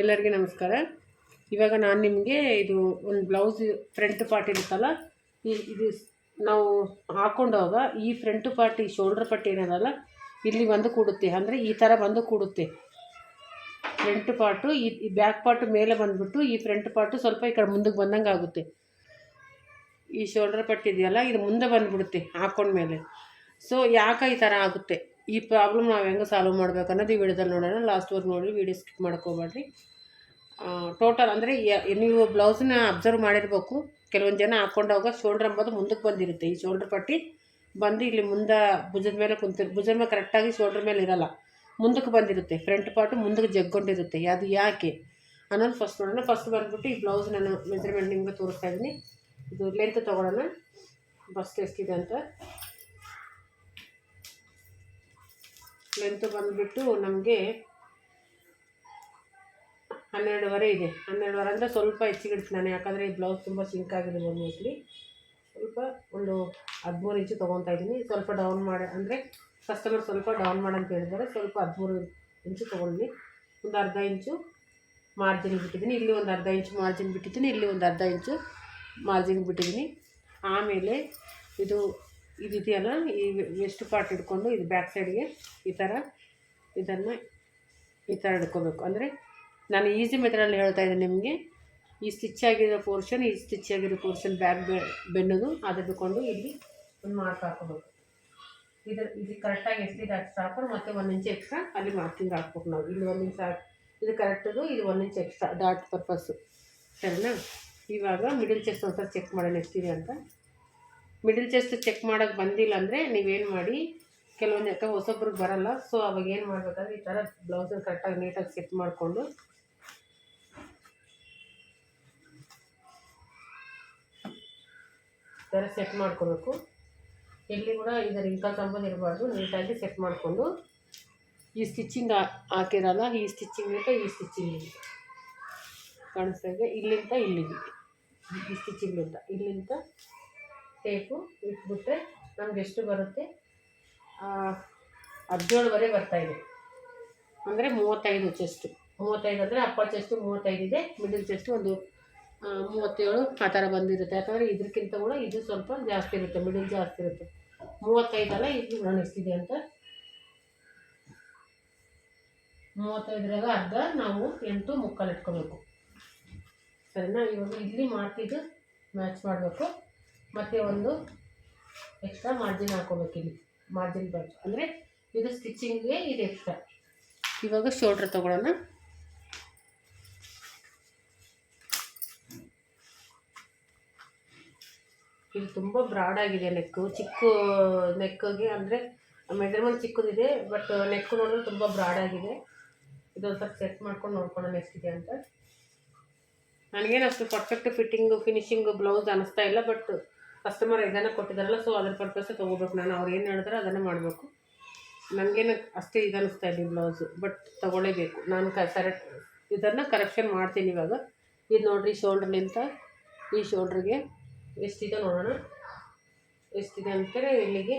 ಎಲ್ಲರಿಗೂ ನಮಸ್ಕಾರ. ಇವಾಗ ನಾನು ನಿಮಗೆ ಇದು ಒಂದು ಬ್ಲೌಸ್ ಫ್ರಂಟ್ ಪಾರ್ಟ್ ಇರುತ್ತಲ್ಲ ಇದು ನಾವು ಹಾಕೊಂಡೋಗ ಈ ಫ್ರಂಟ್ ಪಾರ್ಟ್ ಈ ಶೋಲ್ಡರ್ ಪಟ್ಟಿ ಏನದಲ್ಲ ಇಲ್ಲಿ ಬಂದು ಕೂಡುತ್ತೆ. ಅಂದರೆ ಈ ಥರ ಬಂದು ಕೂಡುತ್ತೆ. ಫ್ರಂಟ್ ಪಾರ್ಟು ಈ ಬ್ಯಾಕ್ ಪಾರ್ಟ್ ಮೇಲೆ ಬಂದುಬಿಟ್ಟು ಈ ಫ್ರಂಟ್ ಪಾರ್ಟು ಸ್ವಲ್ಪ ಈ ಕಡೆ ಮುಂದಕ್ಕೆ ಬಂದಂಗೆ ಆಗುತ್ತೆ. ಈ ಶೋಲ್ಡರ್ ಪಟ್ಟಿ ಇದೆಯಲ್ಲ, ಇದು ಮುಂದೆ ಬಂದುಬಿಡುತ್ತೆ, ಹಾಕೊಂಡ್ಮೇಲೆ. ಸೊ ಯಾಕೆ ಈ ಥರ ಆಗುತ್ತೆ? ಈ ಪ್ರಾಬ್ಲಮ್ ನಾವು ಹೆಂಗೆ ಸಾಲ್ವ್ ಮಾಡ್ಬೇಕು ಅನ್ನೋದು ಈ ವಿಡಿಯೋದಲ್ಲಿ ನೋಡೋಣ. ಲಾಸ್ಟ್ವರೆಗೆ ನೋಡಿ ವಿಡಿಯೋ ಸ್ಕಿಪ್ ಮಾಡ್ಕೋಬೇಡ್ರಿ. ಟೋಟಲ್ ಅಂದರೆ ನೀವು ಬ್ಲೌಸನ್ನ ಅಬ್ಸರ್ವ್ ಮಾಡಿರಬೇಕು. ಕೆಲವೊಂದು ಜನ ಹಾಕೊಂಡಾಗ ಶೋಲ್ಡ್ರ್ ಅಂಬೋದು ಮುಂದಕ್ಕೆ ಬಂದಿರುತ್ತೆ. ಈ ಶೋಲ್ಡ್ರ್ ಪಟ್ಟಿ ಬಂದು ಇಲ್ಲಿ ಮುಂದೆ ಭುಜದ ಮೇಲೆ ಕುಂತಿರ್ ಭುಜದ ಮೇಲೆ ಕರೆಕ್ಟಾಗಿ ಶೋಲ್ಡ್ರ್ ಮೇಲೆ ಇರಲ್ಲ. ಮುಂದಕ್ಕೆ ಬಂದಿರುತ್ತೆ. ಫ್ರಂಟ್ ಪಾರ್ಟು ಮುಂದಕ್ಕೆ ಜಗ್ಗೊಂಡಿರುತ್ತೆ. ಅದು ಯಾಕೆ? ಅನ್ನೋದು ಫಸ್ಟ್ ನೋಡೋಣ. ಫಸ್ಟ್ ಬಂದುಬಿಟ್ಟು ಈ ಬ್ಲೌಸ್ ನಾನು ಮೆಜರ್ಮೆಂಟ್ ನಿಮಗೆ ತೋರಿಸ್ತಾ ಇದ್ದೀನಿ ಇದು ಲೆಂತ್ ತೊಗೊಳ್ಳೋಣ. ಬಸ್ಟ್ ಎಷ್ಟಿದೆ ಅಂತ. ಲೆಂತ್ ಬಂದುಬಿಟ್ಟು ನಮಗೆ ಹನ್ನೆರಡುವರೆ ಇದೆ. ಹನ್ನೆರಡುವರೆ ಅಂದರೆ ಸ್ವಲ್ಪ ಹೆಚ್ಚಿಗೆ ಇಡ್ತೀನಿ ನಾನು, ಯಾಕಂದರೆ ಈ ಬ್ಲೌಸ್ ತುಂಬ ಸಿಂಕ್ ಆಗಿದೆ ಮೋಸ್ಟ್ಲಿ ಸ್ವಲ್ಪ ಒಂದು ಹದಿಮೂರು ಇಂಚು ತೊಗೊತಾ ಇದ್ದೀನಿ. ಸ್ವಲ್ಪ ಡೌನ್ ಮಾಡಿ, ಅಂದರೆ ಕಸ್ಟಮರ್ ಸ್ವಲ್ಪ ಡೌನ್ ಮಾಡಂತ ಹೇಳಿದ್ದಾರೆ. ಸ್ವಲ್ಪ ಹದಿಮೂರು ಇಂಚು ತೊಗೊಂಡು ಒಂದು ಅರ್ಧ ಇಂಚು ಮಾರ್ಜಿನ್ ಬಿಟ್ಟಿದ್ದೀನಿ. ಇಲ್ಲಿ ಒಂದು ಅರ್ಧ ಇಂಚು ಮಾರ್ಜಿನ್ ಬಿಟ್ಟಿದ್ದೀನಿ. ಇಲ್ಲಿ ಒಂದು ಅರ್ಧ ಇಂಚು ಮಾರ್ಜಿನ್ ಬಿಟ್ಟಿದ್ದೀನಿ. ಆಮೇಲೆ ಇದು ಇದಿದೆಯಲ್ಲ ಈ ವೆಸ್ಟ್ ಪಾರ್ಟ್ ಹಿಡ್ಕೊಂಡು ಇದು ಬ್ಯಾಕ್ ಸೈಡ್ಗೆ ಈ ಥರ ಇದನ್ನು ಈ ಥರ ಹಿಡ್ಕೋಬೇಕು. ಅಂದರೆ ನಾನು ಈಸಿ ಮೆಥಡಲ್ಲಿ ಹೇಳ್ತಾ ಇದ್ದೀನಿ ನಿಮಗೆ, ಈ ಸ್ಟಿಚ್ ಆಗಿರೋ ಪೋರ್ಷನ್ ಈ ಸ್ಟಿಚ್ ಆಗಿರೋ ಪೋರ್ಷನ್ ಬ್ಯಾಕ್ ಬೆನ್ನದು, ಅದು ಹಿಡ್ಕೊಂಡು ಇಲ್ಲಿ ಒಂದು ಮಾರ್ಕ್ ಹಾಕೋಬೇಕು ಇದು ಇದು ಕರೆಕ್ಟಾಗಿ ಎಷ್ಟಿದೆ ಅಷ್ಟು ಸಾಕು ಮತ್ತು ಒಂದು ಇಂಚು ಎಕ್ಸ್ಟ್ರಾ ಅಲ್ಲಿ ಮಾರ್ಕಿಂಗ್ ಹಾಕ್ಬೇಕು ನಾವು. ಇಲ್ಲಿ ಒಂದು ಇಂಚು ಹಾಕಿ, ಇದು ಕರೆಕ್ಟದು ಇದು ಒಂದು ಇಂಚು ಎಕ್ಸ್ಟ್ರಾ ಡಾಟ್ ಪರ್ಪಸ್ಸು ಸರಿನಾ? ಇವಾಗ ಮಿಡಲ್ ಚೆಸ್ಟ್ ಒಂದ್ಸಲ ಚೆಕ್ ಮಾಡೋಣ ಎಷ್ಟಿದೆ ಅಂತ. ಮಿಡಲ್ ಚೆಸ್ಟ್ ಚೆಕ್ ಮಾಡೋಕ್ಕೆ ಬಂದಿಲ್ಲ ಅಂದರೆ ನೀವೇನು ಮಾಡಿ, ಕೆಲವೊಂದು ಯಾಕೆ ಹೊಸೊಬ್ರಿಗೆ ಬರಲ್ಲ ಸೊ ಅವಾಗ ಏನು ಮಾಡಬೇಕಂದ್ರೆ ಈ ಥರ ಬ್ಲೌಸನ್ನು ಕರೆಕ್ಟಾಗಿ ನೀಟಾಗಿ ಸೆಟ್ ಮಾಡಿಕೊಂಡು, ಈ ಥರ ಸೆಟ್ ಮಾಡ್ಕೋಬೇಕು. ಎಲ್ಲಿ ಕೂಡ ಇದರ ಇಂಕ ಸಂಬಂಧ ಇರಬಾರ್ದು ನೀಟಾಗಿ ಸೆಟ್ ಮಾಡಿಕೊಂಡು, ಈ ಸ್ಟಿಚಿಂಗ್ ಹಾಕಿರಲ್ಲ, ಈ ಸ್ಟಿಚಿಂಗಿಂದ ಈ ಸ್ಟಿಚ್ಚಿಂಗ್ ಕಾಣಿಸ್ತಾ ಇದೆ? ಇಲ್ಲಿಂದ ಇಲ್ಲಿಗೆ. ಈ ಸ್ಟಿಚಿಂಗಿಂದ ಇಲ್ಲಿಂದ ಟೇಪು ಇಟ್ಬಿಟ್ರೆ ನಮ್ಗೆ ಎಷ್ಟು ಬರುತ್ತೆ? ಹದಿನೇಳುವರೆ ಬರ್ತಾ ಇದೆ. ಅಂದರೆ ಮೂವತ್ತೈದು ಚೆಸ್ಟು. ಮೂವತ್ತೈದು ಅಂದರೆ ಅಪ್ಪರ್ ಚೆಸ್ಟು ಮೂವತ್ತೈದು ಇದೆ ಮಿಡಲ್ ಚೆಸ್ಟು ಒಂದು ಮೂವತ್ತೇಳು ಆ ಥರ ಬಂದಿರುತ್ತೆ. ಯಾಕಂದರೆ ಇದಕ್ಕಿಂತ ಕೂಡ ಇದು ಸ್ವಲ್ಪ ಜಾಸ್ತಿ ಇರುತ್ತೆ ಮಿಡಲ್ ಜಾಸ್ತಿ ಇರುತ್ತೆ. ಮೂವತ್ತೈದಲ್ಲ ಇದು ನಾನು ಎಷ್ಟಿದೆ ಅಂತ? ಮೂವತ್ತೈದರಾಗ ಅರ್ಧ ನಾವು ಎಂಟು ಮುಕ್ಕಾಲು ಇಟ್ಕೋಬೇಕು. ಸರಿನಾ? ಇವಾಗ ಇಲ್ಲಿ ಮಾಡ್ತಿದ್ದು ಮ್ಯಾಚ್ ಮಾಡಬೇಕು. ಮತ್ತು ಒಂದು ಎಕ್ಸ್ಟ್ರಾ ಮಾರ್ಜಿನ್ ಹಾಕೋಬೇಕು ಇಲ್ಲಿ. ಮಾರ್ಜಿನ್ ಬರ್ ಅಂದರೆ ಇದು ಸ್ಟಿಚಿಂಗ್ಗೆ ಇದು ಎಕ್ಸ್ಟ್ರಾ ಇವಾಗ ಶೋಲ್ಡ್ರ್ ತೊಗೊಳ್ಳೋಣ. ಇದು ತುಂಬ ಬ್ರಾಡ್ ಆಗಿದೆ ನೆಕ್ಕು ಚಿಕ್ಕ ನೆಕ್ಕಿಗೆ ಅಂದರೆ ಮೆಜರ್ಮೆಂಟ್ ಚಿಕ್ಕದಿದೆ ಬಟ್ ನೆಕ್ ನೋಡಿದ್ರೆ ತುಂಬ ಬ್ರಾಡ್ ಆಗಿದೆ. ಇದೊಂದು ಸ್ವಲ್ಪ ಸೆಟ್ ಮಾಡ್ಕೊಂಡು ನೋಡ್ಕೊಳ್ಳೋಣ ಎಷ್ಟಿದೆ ಅಂತ. ನನಗೇನು ಅಷ್ಟು ಪರ್ಫೆಕ್ಟ್ ಫಿಟ್ಟಿಂಗು ಫಿನಿಶಿಂಗು ಬ್ಲೌಸ್ ಅನ್ನಿಸ್ತಾ ಇಲ್ಲ ಬಟ್ ಕಸ್ಟಮರ್ ಇದನ್ನು ಕೊಟ್ಟಿದ್ದಾರಲ್ಲ ಸೊ ಅದ್ರ ಪರ್ಪಸ್ ತೊಗೋಬೇಕು. ನಾನು ಅವ್ರು ಏನು ಹೇಳಿದ್ರೆ ಅದನ್ನು ಮಾಡಬೇಕು. ನನಗೇನು ಅಷ್ಟೇ ಇದು ಅನ್ನಿಸ್ತಾ ಇದೆ ಬ್ಲೌಸು ಬಟ್ ತೊಗೊಳ್ಳೇಬೇಕು. ನಾನು ಕ ಸರೆಕ್ಟ್ ಇದನ್ನು ಕರೆಕ್ಷನ್ ಮಾಡ್ತೀನಿ ಇವಾಗ. ಇದು ನೋಡಿರಿ ಶೋಲ್ಡ್ರ್ನಿಂದ ಈ ಶೋಲ್ಡ್ರಿಗೆ ಎಷ್ಟಿದೆ ನೋಡೋಣ. ಎಷ್ಟಿದೆ ಅಂತಾರೆ ಇಲ್ಲಿಗೆ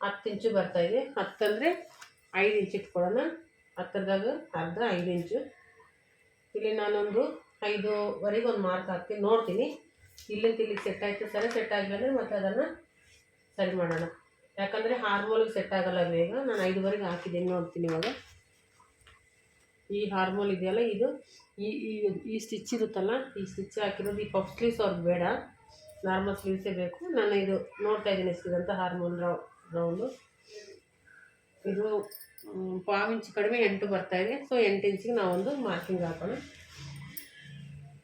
ಹತ್ತು ಇಂಚು ಬರ್ತಾಯಿದೆ ಹತ್ತಂದರೆ ಐದು ಇಂಚು ಇಟ್ಕೊಳ್ಳೋಣ. ಹತ್ತರದಾಗ ಅರ್ಧ ಐದು ಇಂಚು. ಇಲ್ಲಿ ನಾನೊಂದು ಐದುವರೆಗೆ ಒಂದು ಮಾರ್ಕ್ ಹಾಕ್ತೀನಿ. ನೋಡ್ತೀನಿ. ಇಲ್ಲಿಂದ ಇಲ್ಲಿಗೆ ಸೆಟ್ ಆಯಿತು, ಸರಿ ಸೆಟ್ ಆಗಲಿಲ್ಲ ಮತ್ತೆ ಅದನ್ನು ಸರಿ ಮಾಡೋಣ. ಯಾಕಂದರೆ ಹಾರ್ಮೋಲಿಗೆ ಸೆಟ್ ಆಗಲ್ಲ ಬೇಗ. ನಾನು ಐದುವರೆಗೆ ಹಾಕಿದ್ದೀನಿ ನೋಡ್ತೀನಿ ಇವಾಗ. ಈ ಹಾರ್ಮೋಲ್ ಇದೆಯಲ್ಲ, ಇದು ಈ ಈ ಈ ಸ್ಟಿಚ್ ಇರುತ್ತಲ್ಲ, ಈ ಸ್ಟಿಚ್ ಹಾಕಿರೋದು ಈ ಪಫ್ ಸ್ಲೀವ್ಸ್ ಅವ್ರಿಗೆ ಬೇಡ. ನಾರ್ಮಲ್ ಸ್ಲೀವ್ಸೇ ಬೇಕು. ನಾನು ಇದು ನೋಡ್ತಾ ಇದ್ದೀನಿ ಎಷ್ಟಿದೆ ಅಂತ ಹಾರ್ಮೋಲ್ ರೌ ರೌಂಡು ಇದು ಪಾವು ಇಂಚ್ ಕಡಿಮೆ ಎಂಟು ಬರ್ತಾಯಿದೆ ಸೊ ಎಂಟು ಇಂಚಿಗೆ ನಾವೊಂದು ಮಾರ್ಕಿಂಗ್ ಹಾಕೋಣ.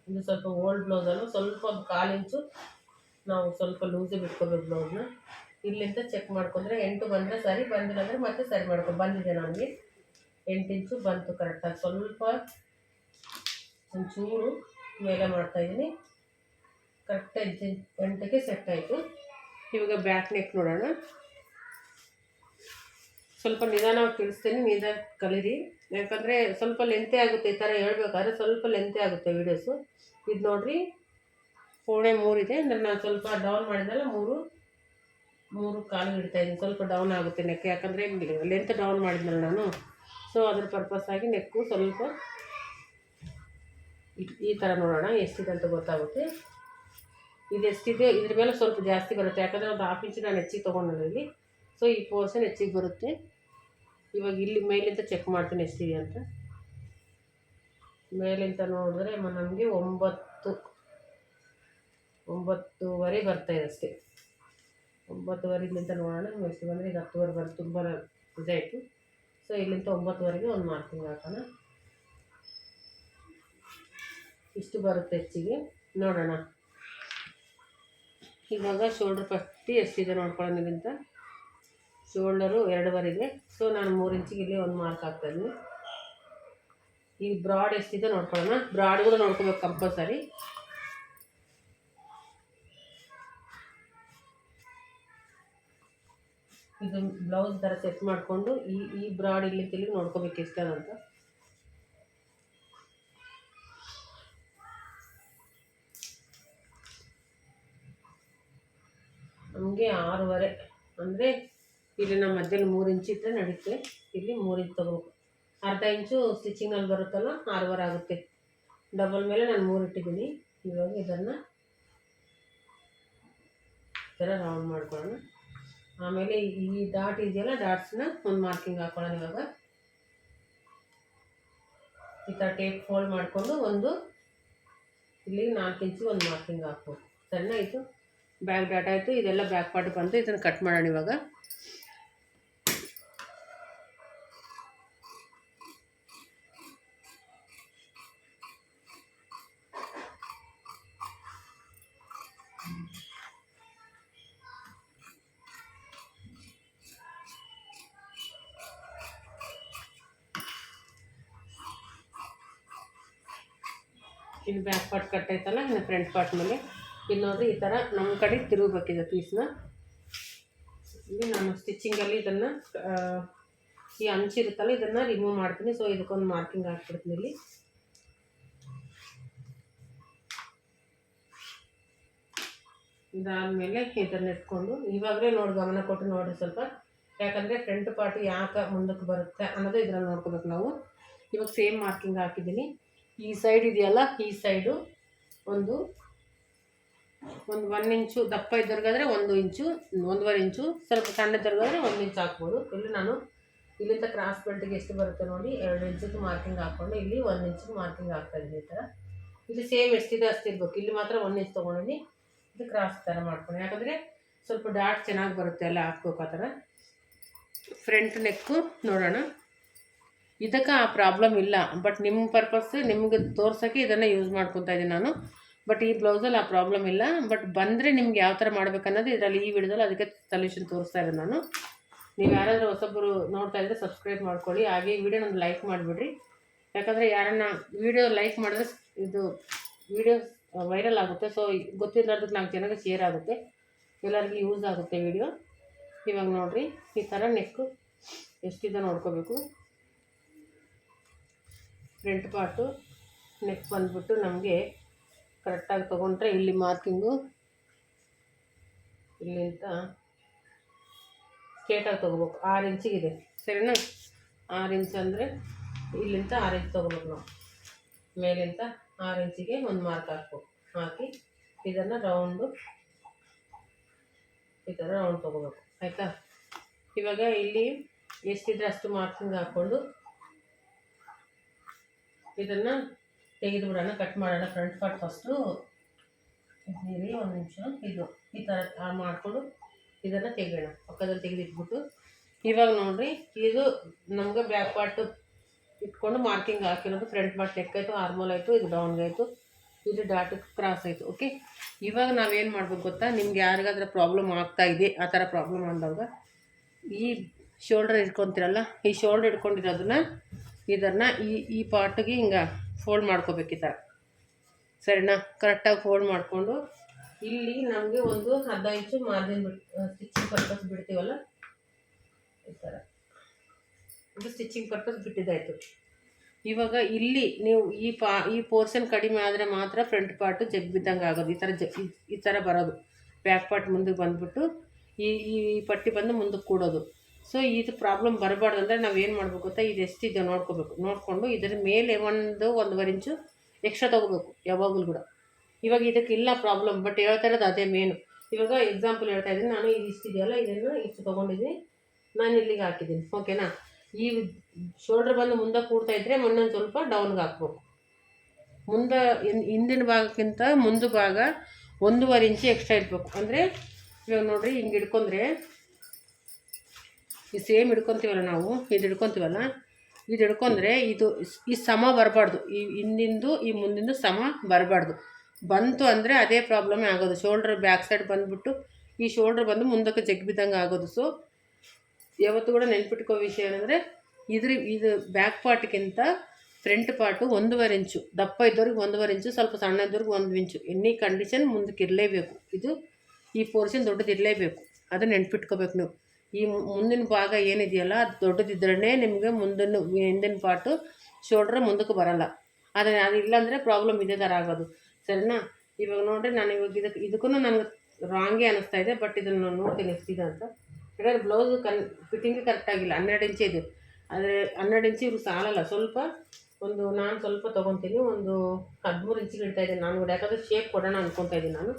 ಇದು ಸ್ವಲ್ಪ ಓಲ್ಡ್ ಬ್ಲೌಸನ್ನು ಸ್ವಲ್ಪ ಒಂದು ಕಾಲು ಇಂಚು ನಾವು ಸ್ವಲ್ಪ ಲೂಸೇ ಬಿಟ್ಕೋಬೇಕು ಬ್ಲೌಸ್ನ ಇಲ್ಲಿಂದ ಚೆಕ್ ಮಾಡ್ಕೊಂಡ್ರೆ ಎಂಟು ಬಂದರೆ ಸರಿ, ಬಂದಿಲ್ಲ ಅಂದರೆ ಮತ್ತೆ ಸರಿ ಮಾಡ್ಕೊ, ಬಂದಿದೆ ನನಗೆ ಎಂಟು ಇಂಚು ಬಂತು ಕರೆಕ್ಟಾಗಿ ಸ್ವಲ್ಪ ಒಂಚೂರು ಮೇಲೆ ಮಾಡ್ತಾಯಿದ್ದೀನಿ ಕರೆಕ್ಟ್ ಎಂಟು, ಎಂಟಕ್ಕೆ ಸೆಟ್ ಆಯಿತು. ಇವಾಗ ಬ್ಯಾಕ್ ನೆಕ್ ನೋಡೋಣ. ಸ್ವಲ್ಪ ನಿಧಾನವಾಗಿ ತಿಳಿಸ್ತೀನಿ ನಿಧಾನ ಕಲೀರಿ. ಯಾಕಂದರೆ ಸ್ವಲ್ಪ ಲೆಂತೆ ಆಗುತ್ತೆ ಈ ಥರ ಹೇಳ್ಬೇಕಾದ್ರೆ ಸ್ವಲ್ಪ ಲೆಂತೆ ಆಗುತ್ತೆ ವೀಡಿಯೋಸು ಇದು ನೋಡ್ರಿ. ಕೋಣೆ ಮೂರಿದೆ ಅಂದರೆ ನಾನು ಸ್ವಲ್ಪ ಡೌನ್ ಮಾಡಿದ್ನಲ್ಲ, ಮೂರು ಮೂರು ಕಾಲು ಇಡ್ತಾ ಇದ್ದೀನಿ. ಸ್ವಲ್ಪ ಡೌನ್ ಆಗುತ್ತೆ ನೆಕ್ ಯಾಕಂದರೆ ಲೆಂತ್ ಡೌನ್ ಮಾಡಿದ್ನಲ್ಲ ನಾನು. ಸೊ ಅದ್ರ ಪರ್ಪಸ್ ಆಗಿ ನೆಕ್ಕು ಸ್ವಲ್ಪ ಈ- ಥರ ನೋಡೋಣ. ಎಷ್ಟಿದೆ ಅಂತ ಗೊತ್ತಾಗುತ್ತೆ. ಇದು ಎಷ್ಟಿದೆ? ಇದ್ರ ಮೇಲೆ ಸ್ವಲ್ಪ ಜಾಸ್ತಿ ಬರುತ್ತೆ. ಯಾಕಂದರೆ ಒಂದು ಹಾಫ್ ಇಂಚ್ ನಾನು ಹೆಚ್ಚಿಗೆ ತೊಗೊಂಡಿಲ್ಲ ಇಲ್ಲಿ. ಸೊ ಈ ಪೋರ್ಷನ್ ಹೆಚ್ಚಿಗೆ ಬರುತ್ತೆ. ಇವಾಗ ಇಲ್ಲಿ ಮೇಲಿಂದ ಚೆಕ್ ಮಾಡ್ತೀನಿ ಎಷ್ಟಿದೆ ಅಂತ. ಮೇಲಿಂದ ನೋಡಿದ್ರೆ ನಮಗೆ ಒಂಬತ್ತು, ಒಂಬತ್ತುವರೆ ಬರ್ತಾ ಇದೆ ಅಷ್ಟೇ. ಒಂಬತ್ತುವರೆಲಿಂದ ನೋಡೋಣ ಎಷ್ಟು ಬಂದರೆ ಈಗ ಹತ್ತುವರೆ ಬರ್ತು ತುಂಬ ಇದಾಯಿತು ಸೊ ಇಲ್ಲಿಂದ ಒಂಬತ್ತುವರೆಗೆ ಒಂದು ಮಾರ್ಕಿಂಗ್ ಹಾಕೋಣ. ಇಷ್ಟು ಬರುತ್ತೆ ಹೆಚ್ಚಿಗೆ. ನೋಡೋಣ. ಇವಾಗ ಶೋಲ್ಡ್ರ್ ಪಟ್ಟಿ ಎಷ್ಟಿದೆ ನೋಡ್ಕೊಳ್ಳೋಣ ಇಲ್ಲಿಂದ. ಶೋಲ್ಡರು ಎರಡುವರೆಗೆ ಸೊ ನಾನು ಮೂರು ಇಂಚಿಗೆ ಇಲ್ಲಿ ಒಂದು ಮಾರ್ಕ್ ಹಾಕ್ತಾ ಈ ಬ್ರಾಡ್ ಎಷ್ಟಿದೆ ನೋಡ್ಕೊಳ್ಳೋಣ. ಬ್ರಾಡ್ ಕೂಡ ನೋಡ್ಕೋಬೇಕು ಕಂಪಲ್ಸರಿ. ಇದು ಬ್ಲೌಸ್ ಥರ ಸೆಟ್ ಮಾಡಿಕೊಂಡು ಈ ಈ ಬ್ರಾಡ್ ಇಲ್ಲಿ ತಿಳಿ ನೋಡ್ಕೋಬೇಕು ಅಂತ. ನಮಗೆ ಆರೂವರೆ. ಅಂದರೆ ಇಲ್ಲಿ ನಮ್ಮ ಮಧ್ಯದಲ್ಲಿ ಮೂರು ಇಂಚ್ ಇಟ್ಟರೆ ನಡೀತೆ. ಇಲ್ಲಿ ಮೂರು ಇಂಚ್ ತಗೋಬೇಕು. ಅರ್ಧ ಇಂಚು ಸ್ಟಿಚಿಂಗಲ್ಲಿ ಬರುತ್ತಲ್ಲ, ಆರೂವರೆ ಆಗುತ್ತೆ. ಡಬಲ್ ಮೇಲೆ ನಾನು ಮೂರು ಇಟ್ಟಿದ್ದೀನಿ. ಇವಾಗ ಇದನ್ನು ಥರ ರೌಂಡ್ ಮಾಡ್ಕೊಳ್ಳೋಣ. ಆಮೇಲೆ ಈ ಡಾಟ್ ಇದೆಯಲ್ಲ ಡಾಟ್ಸ್ನ ಒಂದು ಮಾರ್ಕಿಂಗ್ ಹಾಕೊಳ್ಳೋಣ ಇವಾಗ. ಈ ಥರ ಟೇಪ್ ಫೋಲ್ಡ್ ಮಾಡಿಕೊಂಡು ಒಂದು ಇಲ್ಲಿ ನಾಲ್ಕು ಇಂಚು ಒಂದು ಮಾರ್ಕಿಂಗ್ ಹಾಕ್ಬೋದು. ಸಣ್ಣ ಆಯಿತು. ಬ್ಯಾಕ್ ಡಾಟ್ ಆಯಿತು. ಇದೆಲ್ಲ ಬ್ಯಾಕ್ ಪಾರ್ಟ್ ಬಂತು. ಇದನ್ನು ಕಟ್ ಮಾಡೋಣ ಇವಾಗ. ಪಾರ್ಟ್ ಕಟ್ ಆಯ್ತಲ್ಲ, ಇನ್ನು ಫ್ರಂಟ್ ಪಾರ್ಟ್ ಮೇಲೆ. ಇಲ್ಲಿ ಈ ಥರ ನಮ್ಮ ಕಡೆ ತಿರುಗಬೇಕಿದೆ ಪೀಸ್ನ ಇಲ್ಲಿ ನಾನು ಸ್ಟಿಚಿಂಗಲ್ಲಿ ಇದನ್ನು ಈ ಅಂಚಿರುತ್ತಲ್ಲ ಇದನ್ನು ರಿಮೂವ್ ಮಾಡ್ತೀನಿ. ಸೊ ಇದಕ್ಕೊಂದು ಮಾರ್ಕಿಂಗ್ ಹಾಕ್ಬಿಡ್ತೀನಿ ಇಲ್ಲಿ. ಇದಾದಮೇಲೆ ಇದನ್ನು ಇಟ್ಕೊಂಡು, ಇವಾಗಲೇ ನೋಡಿ, ಗಮನ ಕೊಟ್ಟು ನೋಡಿರಿ ಸ್ವಲ್ಪ. ಯಾಕಂದರೆ ಫ್ರಂಟ್ ಪಾರ್ಟ್ ಯಾಕೆ ಮುಂದಕ್ಕೆ ಬರುತ್ತೆ ಅನ್ನೋದು ಇದನ್ನು ನೋಡ್ಕೋಬೇಕು ನಾವು. ಇವಾಗ ಸೇಮ್ ಮಾರ್ಕಿಂಗ್ ಹಾಕಿದ್ದೀನಿ. ಈ ಸೈಡ್ ಇದೆಯಲ್ಲ, ಈ ಸೈಡು ಒಂದು ಒಂದು ಒನ್ ಇಂಚು ದಪ್ಪ ಇದ್ದವ್ರಿಗಾದ್ರೆ ಒಂದು ಇಂಚು ಒಂದೂವರೆ ಇಂಚು ಸ್ವಲ್ಪ ಸಣ್ಣದವ್ರಿಗಾದ್ರೆ ಒಂದು ಇಂಚು ಹಾಕ್ಬೋದು. ಇಲ್ಲಿ ನಾನು ಇಲ್ಲಿಂದ ಕ್ರಾಸ್ ಬೆಲ್ಟಿಗೆ ಎಷ್ಟು ಬರುತ್ತೆ ನೋಡಿ, ಎರಡು ಇಂಚಿಗೆ ಮಾರ್ಕಿಂಗ್ ಹಾಕ್ಕೊಂಡು ಇಲ್ಲಿ ಒಂದು ಇಂಚಿಗೆ ಮಾರ್ಕಿಂಗ್ ಹಾಕ್ತಾ ಇದ್ದೀನಿ ಈ ಥರ ಇಲ್ಲಿ ಸೇಮ್ ಎಷ್ಟಿದೆ ಅಷ್ಟಿರ್ಬೇಕು ಇಲ್ಲಿ ಮಾತ್ರ ಒಂದು ಇಂಚ್ ತೊಗೊಂಡಿನಿ. ಇದು ಕ್ರಾಸ್ ಥರ ಮಾಡ್ಕೊಂಡು ಯಾಕಂದರೆ ಸ್ವಲ್ಪ ಡಾಟ್ ಚೆನ್ನಾಗಿ ಬರುತ್ತೆ ಎಲ್ಲ ಹಾಕ್ಬೇಕು ಆ ಥರ ಫ್ರಂಟ್ ನೆಕ್ಕು ನೋಡೋಣ. ಇದಕ್ಕೆ ಆ ಪ್ರಾಬ್ಲಮ್ ಇಲ್ಲ. ಬಟ್ ನಿಮ್ಮ ಪರ್ಪಸ್ ನಿಮ್ಗೆ ತೋರ್ಸೋಕ್ಕೆ ಇದನ್ನು ಯೂಸ್ ಮಾಡ್ಕೊತಾ ಇದ್ದೀನಿ ನಾನು. ಬಟ್ ಈ ಬ್ಲೌಸಲ್ಲಿ ಆ ಪ್ರಾಬ್ಲಮ್ ಇಲ್ಲ. ಬಟ್ ಬಂದರೆ ನಿಮ್ಗೆ ಯಾವ ಥರ ಮಾಡ್ಬೇಕನ್ನೋದು ಇದರಲ್ಲಿ ಈ ವಿಡಿಯೋದಲ್ಲಿ ಅದಕ್ಕೆ ಸೊಲ್ಯೂಷನ್ ತೋರಿಸ್ತಾ ಇದ್ದೀನಿ ನಾನು. ನೀವು ಯಾರಾದರೂ ಹೊಸೊಬ್ಬರು ನೋಡ್ತಾ ಇದ್ದರೆ ಸಬ್ಸ್ಕ್ರೈಬ್ ಮಾಡ್ಕೊಳ್ಳಿ. ಹಾಗೆ ಈ ವಿಡಿಯೋನ ಲೈಕ್ ಮಾಡಿಬಿಡ್ರಿ. ಯಾಕಂದರೆ ಯಾರನ್ನ ವಿಡಿಯೋ ಲೈಕ್ ಮಾಡಿದ್ರೆ ಇದು ವಿಡಿಯೋ ವೈರಲ್ ಆಗುತ್ತೆ. ಸೊ ಗೊತ್ತಿಲ್ಲದಕ್ಕೆ ನಾಲ್ಕು ಜನಕ್ಕೆ ಶೇರ್ ಆಗುತ್ತೆ. ಎಲ್ಲರಿಗೂ ಯೂಸ್ ಆಗುತ್ತೆ ವಿಡಿಯೋ ಇವಾಗ ನೋಡಿರಿ, ಈ ಥರ ನೆಕ್ಕು ಎಷ್ಟಿದೆ ನೋಡ್ಕೋಬೇಕು. ಫ್ರಂಟ್ ಪಾರ್ಟು ನೆಕ್ ಬಂದ್ಬಿಟ್ಟು ನಮಗೆ ಕರೆಕ್ಟಾಗಿ ತೊಗೊಂಡ್ರೆ ಇಲ್ಲಿ ಮಾರ್ಕಿಂಗು. ಇಲ್ಲಿಂತ ಸ್ಟ್ರೇಟಾಗಿ ತೊಗೋಬೇಕು. ಆರು ಇಂಚಿಗಿದೆ ಸರಿನಾ? ಆರು ಇಂಚ್ ಅಂದರೆ ಇಲ್ಲಿಂದ ಆರು ಇಂಚ್ ತೊಗೋಬೇಕು ನಾವು. ಮೇಲಿಂದ ಆರು ಇಂಚಿಗೆ ಒಂದು ಮಾರ್ಕ್ ಹಾಕ್ಬೇಕು. ಹಾಕಿ ಇದನ್ನು ರೌಂಡು ಈ ಥರ ರೌಂಡ್ ತೊಗೋಬೇಕು. ಆಯಿತಾ? ಇವಾಗ ಇಲ್ಲಿ ಎಷ್ಟಿದ್ರೆ ಅಷ್ಟು ಮಾರ್ಕಿಂಗ್ ಹಾಕ್ಕೊಂಡು ಇದನ್ನು ತೆಗೆದು ಬಿಡೋಣ ಕಟ್ ಮಾಡೋಣ ಫ್ರಂಟ್ ಪಾರ್ಟ್ ಫಸ್ಟು ನೀರಿ ಒಂದು ನಿಮಿಷ, ಇದು, ಈ ಥರ ಮಾಡಿಕೊಂಡು ಇದನ್ನು ತೆಗೆಯೋಣ. ಪಕ್ಕದಲ್ಲಿ ತೆಗೆದಿಟ್ಬಿಟ್ಟು. ಇವಾಗ ನೋಡಿರಿ, ಇದು ನಮ್ಗೆ ಬ್ಯಾಕ್ ಪಾರ್ಟು ಇಟ್ಕೊಂಡು ಮಾರ್ಕಿಂಗ್ ಹಾಕಿರೋದು. ಫ್ರಂಟ್ ಪಾರ್ಟ್ ನೆಕ್ ಆಯಿತು ಆರ್ಮೋಲ್ ಆಯಿತು, ಇದು ಡೌನ್ಗೆ ಆಯಿತು. ಇದು ಡಾಟ್ ಕ್ರಾಸ್ ಆಯಿತು ಓಕೆ ಇವಾಗ ನಾವೇನು ಮಾಡ್ಬೇಕು ಗೊತ್ತಾ? ನಿಮ್ಗೆ ಯಾರಿಗಾದ್ರೆ ಪ್ರಾಬ್ಲಮ್ ಆಗ್ತಾ ಇದೆ, ಆ ಥರ ಪ್ರಾಬ್ಲಮ್ ಅಂದಾಗ ಈ ಶೋಲ್ಡರ್ ಇಟ್ಕೊತೀರಲ್ಲ ಈ ಶೋಲ್ಡರ್ ಇಟ್ಕೊಂಡಿರೋದನ್ನ ಇದನ್ನು ಈ ಈ ಪಾರ್ಟಿಗೆ ಹಿಂಗೆ ಫೋಲ್ಡ್ ಮಾಡ್ಕೋಬೇಕು ಈ ಥರ ಸರಿನಾ ಕರೆಕ್ಟಾಗಿ ಫೋಲ್ಡ್ ಮಾಡಿಕೊಂಡು ಇಲ್ಲಿ ನಮಗೆ ಒಂದು ಅರ್ಧ ಇಂಚು ಮಾರ್ಜಿನ್ ಬಿಟ್ಟು ಸ್ಟಿಚಿಂಗ್ ಪರ್ಪಸ್ ಬಿಡ್ತೀವಲ್ಲ? ಈ ಥರ ಇದು ಸ್ಟಿಚಿಂಗ್ ಪರ್ಪಸ್ ಬಿಟ್ಟಿದ್ದಾಯಿತು. ಇವಾಗ ಇಲ್ಲಿ ನೀವು ಈ ಪಾ, ಈ ಪೋರ್ಷನ್ ಕಡಿಮೆ ಆದರೆ ಮಾತ್ರ ಫ್ರಂಟ್ ಪಾರ್ಟು ಜಗ್ ಬಿದ್ದಂಗೆ ಆಗೋದು. ಈ ಥರ ಜ, ಈ- ಥರ ಬರೋದು. ಬ್ಯಾಕ್ ಪಾರ್ಟ್ ಮುಂದಕ್ಕೆ ಬಂದುಬಿಟ್ಟು ಈ ಈ ಪಟ್ಟಿ ಬಂದು ಮುಂದಕ್ಕೆ ಕೂಡೋದು. ಸೊ ಇದು ಪ್ರಾಬ್ಲಮ್ ಬರಬಾರ್ದು ಅಂದರೆ ನಾವು ಏನು ಮಾಡಬೇಕು ಗೊತ್ತಾ? ಇದು ಎಷ್ಟಿದೆ ನೋಡ್ಕೋಬೇಕು. ನೋಡಿಕೊಂಡು ಇದರ ಮೇಲೆ ಒಂದು ಒಂದೂವರೆ ಇಂಚು ಎಕ್ಸ್ಟ್ರಾ ತೊಗೋಬೇಕು, ಯಾವಾಗಲೂ ಕೂಡ. ಇವಾಗ ಇದಕ್ಕೆ ಇಲ್ಲ ಪ್ರಾಬ್ಲಮ್ ಬಟ್ ಹೇಳ್ತಾ ಇರೋದು ಅದೇ ಮೇನು ಇವಾಗ ಎಕ್ಸಾಂಪಲ್ ಹೇಳ್ತಾ ಇದ್ದೀನಿ. ನಾನು ಇದು ಇಷ್ಟಿದೆಯಲ್ಲ, ಇದನ್ನು ಇಷ್ಟು ತೊಗೊಂಡಿದ್ದೀನಿ. ನಾನು ಇಲ್ಲಿಗೆ ಹಾಕಿದ್ದೀನಿ ಓಕೆನಾ ಈ ಶೋಲ್ಡ್ರ್ ಬಂದು ಮುಂದೆ ಕೂಡ್ತಾ ಇದ್ದರೆ ಮೊನ್ನೊಂದು ಸ್ವಲ್ಪ ಡೌನ್ಗೆ ಹಾಕ್ಬೇಕು. ಮುಂದೆ ಹಿಂದಿನ ಭಾಗಕ್ಕಿಂತ ಮುಂದೆ ಭಾಗ ಒಂದೂವರೆ ಇಂಚು ಎಕ್ಸ್ಟ್ರಾ ಇರಬೇಕು ಅಂದರೆ, ಇವಾಗ ನೋಡಿರಿ, ಹಿಂಗೆ ಹಿಡ್ಕೊಂಡ್ರೆ ಈ ಸೇಮ್ ಹಿಡ್ಕೊತೀವಲ್ಲ ನಾವು? ಇದು ಹಿಡ್ಕೊತೀವಲ್ಲ? ಇದು ಹಿಡ್ಕೊಂಡ್ರೆ ಇದು ಈ ಸಮ ಬರಬಾರ್ದು. ಈ ಹಿಂದಿಂದು, ಈ ಮುಂದಿಂದು ಸಮ ಬರಬಾರ್ದು. ಬಂತು ಅಂದರೆ ಅದೇ ಪ್ರಾಬ್ಲಮೇ ಆಗೋದು. ಶೋಲ್ಡ್ರ್ ಬ್ಯಾಕ್ ಸೈಡ್ ಬಂದುಬಿಟ್ಟು ಈ ಶೋಲ್ಡ್ರ್ ಬಂದು ಮುಂದಕ್ಕೆ ಜಗ್ಬಿದ್ದಂಗೆ ಆಗೋದು. ಸೊ ಯಾವತ್ತು ಕೂಡ ನೆನ್ಪಿಟ್ಕೋ ವಿಷಯ ಏನಂದರೆ, ಇದ್ರ, ಇದು ಬ್ಯಾಕ್ ಪಾರ್ಟ್ಗಿಂತ ಫ್ರಂಟ್ ಪಾರ್ಟು ಒಂದೂವರೆ ಇಂಚು ದಪ್ಪ ಇದ್ದವ್ರಿಗೆ ಒಂದೂವರೆ ಇಂಚು ಸ್ವಲ್ಪ ಸಣ್ಣ ಇದ್ದವ್ರಿಗೆ ಒಂದು ಇಂಚು ಎನಿ ಕಂಡೀಷನ್ ಮುಂದಕ್ಕೆ ಇರಲೇಬೇಕು. ಇದು ಈ ಪೋರ್ಷನ್ ದೊಡ್ಡದು ಇರಲೇಬೇಕು ಅದನ್ನ ನೆನ್ಪಿಟ್ಕೋಬೇಕು ನೀವು. ಈ ಮುಂದಿನ ಭಾಗ ಏನಿದೆಯಲ್ಲ, ಅದು ದೊಡ್ಡದಿದ್ರೇ ನಿಮಗೆ ಮುಂದಿನ, ಹಿಂದಿನ ಪಾರ್ಟು ಶೋಲ್ಡ್ರ್ ಮುಂದಕ್ಕೆ ಬರಲ್ಲ. ಆದರೆ ಅದು ಇಲ್ಲಾಂದರೆ ಪ್ರಾಬ್ಲಮ್ ಇದೇ ಥರ ಆಗೋದು. ಸರಿನಾ? ಇವಾಗ ನೋಡ್ರಿ, ನಾನು ಇವಾಗ ಇದಕ್ಕೆ ಇದಕ್ಕೂ ನನಗೆ ರಾಂಗೇ ಅನ್ನಿಸ್ತಾ ಇದೆ ಬಟ್ ಇದನ್ನು ನೋಡ್ತೀನಿ ಎಷ್ಟಿದೆ ಅಂತ. ಯಾಕಂದರೆ ಬ್ಲೌಸ್ ಕನ್ ಫಿಟ್ಟಿಂಗ್ ಕರೆಕ್ಟಾಗಿಲ್ಲ ಹನ್ನೆರಡು ಇಂಚು ಇದೆ. ಆದರೆ ಹನ್ನೆರಡು ಇಂಚು ಇವ್ರಿಗೆ ಸಾಲಲ್ಲ, ಸ್ವಲ್ಪ ಒಂದು, ನಾನು ಸ್ವಲ್ಪ ತೊಗೊತೀನಿ, ಒಂದು ಹದಿಮೂರು ಇಂಚಿಗೆ ಇಡ್ತಾ ಇದ್ದೀನಿ ನಾನು ಯಾಕಂದರೆ ಶೇಪ್ ಕೊಡೋಣ ಅಂದ್ಕೊತಾ ಇದ್ದೀನಿ ನಾನು.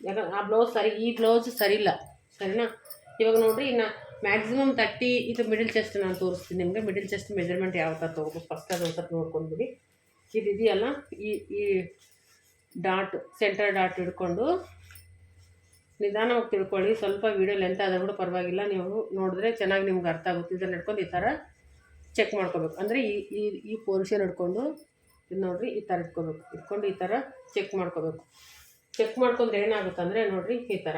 ಯಾಕಂದ್ರೆ ಆ ಬ್ಲೌಸ್ ಸರಿ, ಈ ಬ್ಲೌಸ್ ಸರಿ ಇಲ್ಲ ಸರಿನಾ? ಇವಾಗ ನೋಡ್ರಿ ಇನ್ನು ಮ್ಯಾಕ್ಸಿಮಮ್ ತರ್ಟಿ ಇದು ಮಿಡಲ್ ಚೆಸ್ಟ್ ನಾನು ತೋರಿಸ್ತೀನಿ ನಿಮಗೆ. ಮಿಡಲ್ ಚೆಸ್ಟ್ ಮೆಜರ್ಮೆಂಟ್ ಯಾವ ಥರ ತೊಗೋಬೇಕು? ಫಸ್ಟ್ ಅದು ಒಂದು ಸ್ವಲ್ಪ ನೋಡ್ಕೊಂಡ್ಬಿಡಿ. ಇದು ಇದೆಯಲ್ಲ, ಈ ಈ ಡಾಟ್ ಸೆಂಟರ್ ಡಾಟ್ ಹಿಡ್ಕೊಂಡು ನಿಧಾನವಾಗಿ ತಿಳ್ಕೊಳ್ಳಿ. ಸ್ವಲ್ಪ ವೀಡಿಯೋ ಲೆಂತ್ ಆದರೂ ಕೂಡ ಪರವಾಗಿಲ್ಲ. ನೀವು ನೋಡಿದ್ರೆ ಚೆನ್ನಾಗಿ ನಿಮ್ಗೆ ಅರ್ಥ ಆಗುತ್ತೆ. ಇದನ್ನು ಹಿಡ್ಕೊಂಡು ಈ ಥರ ಚೆಕ್ ಮಾಡ್ಕೋಬೇಕು. ಅಂದರೆ ಈ ಈ ಈ ಪೋರ್ಷನ್ ಹಿಡ್ಕೊಂಡು ಇದು ನೋಡಿರಿ, ಈ ಥರ ಇಟ್ಕೋಬೇಕು ಇಟ್ಕೊಂಡು ಈ ಥರ ಚೆಕ್ ಮಾಡ್ಕೋಬೇಕು. ಚೆಕ್ ಮಾಡ್ಕೊಂಡ್ರೆ ಏನಾಗುತ್ತೆ ಅಂದರೆ ನೋಡಿರಿ ಈ ಥರ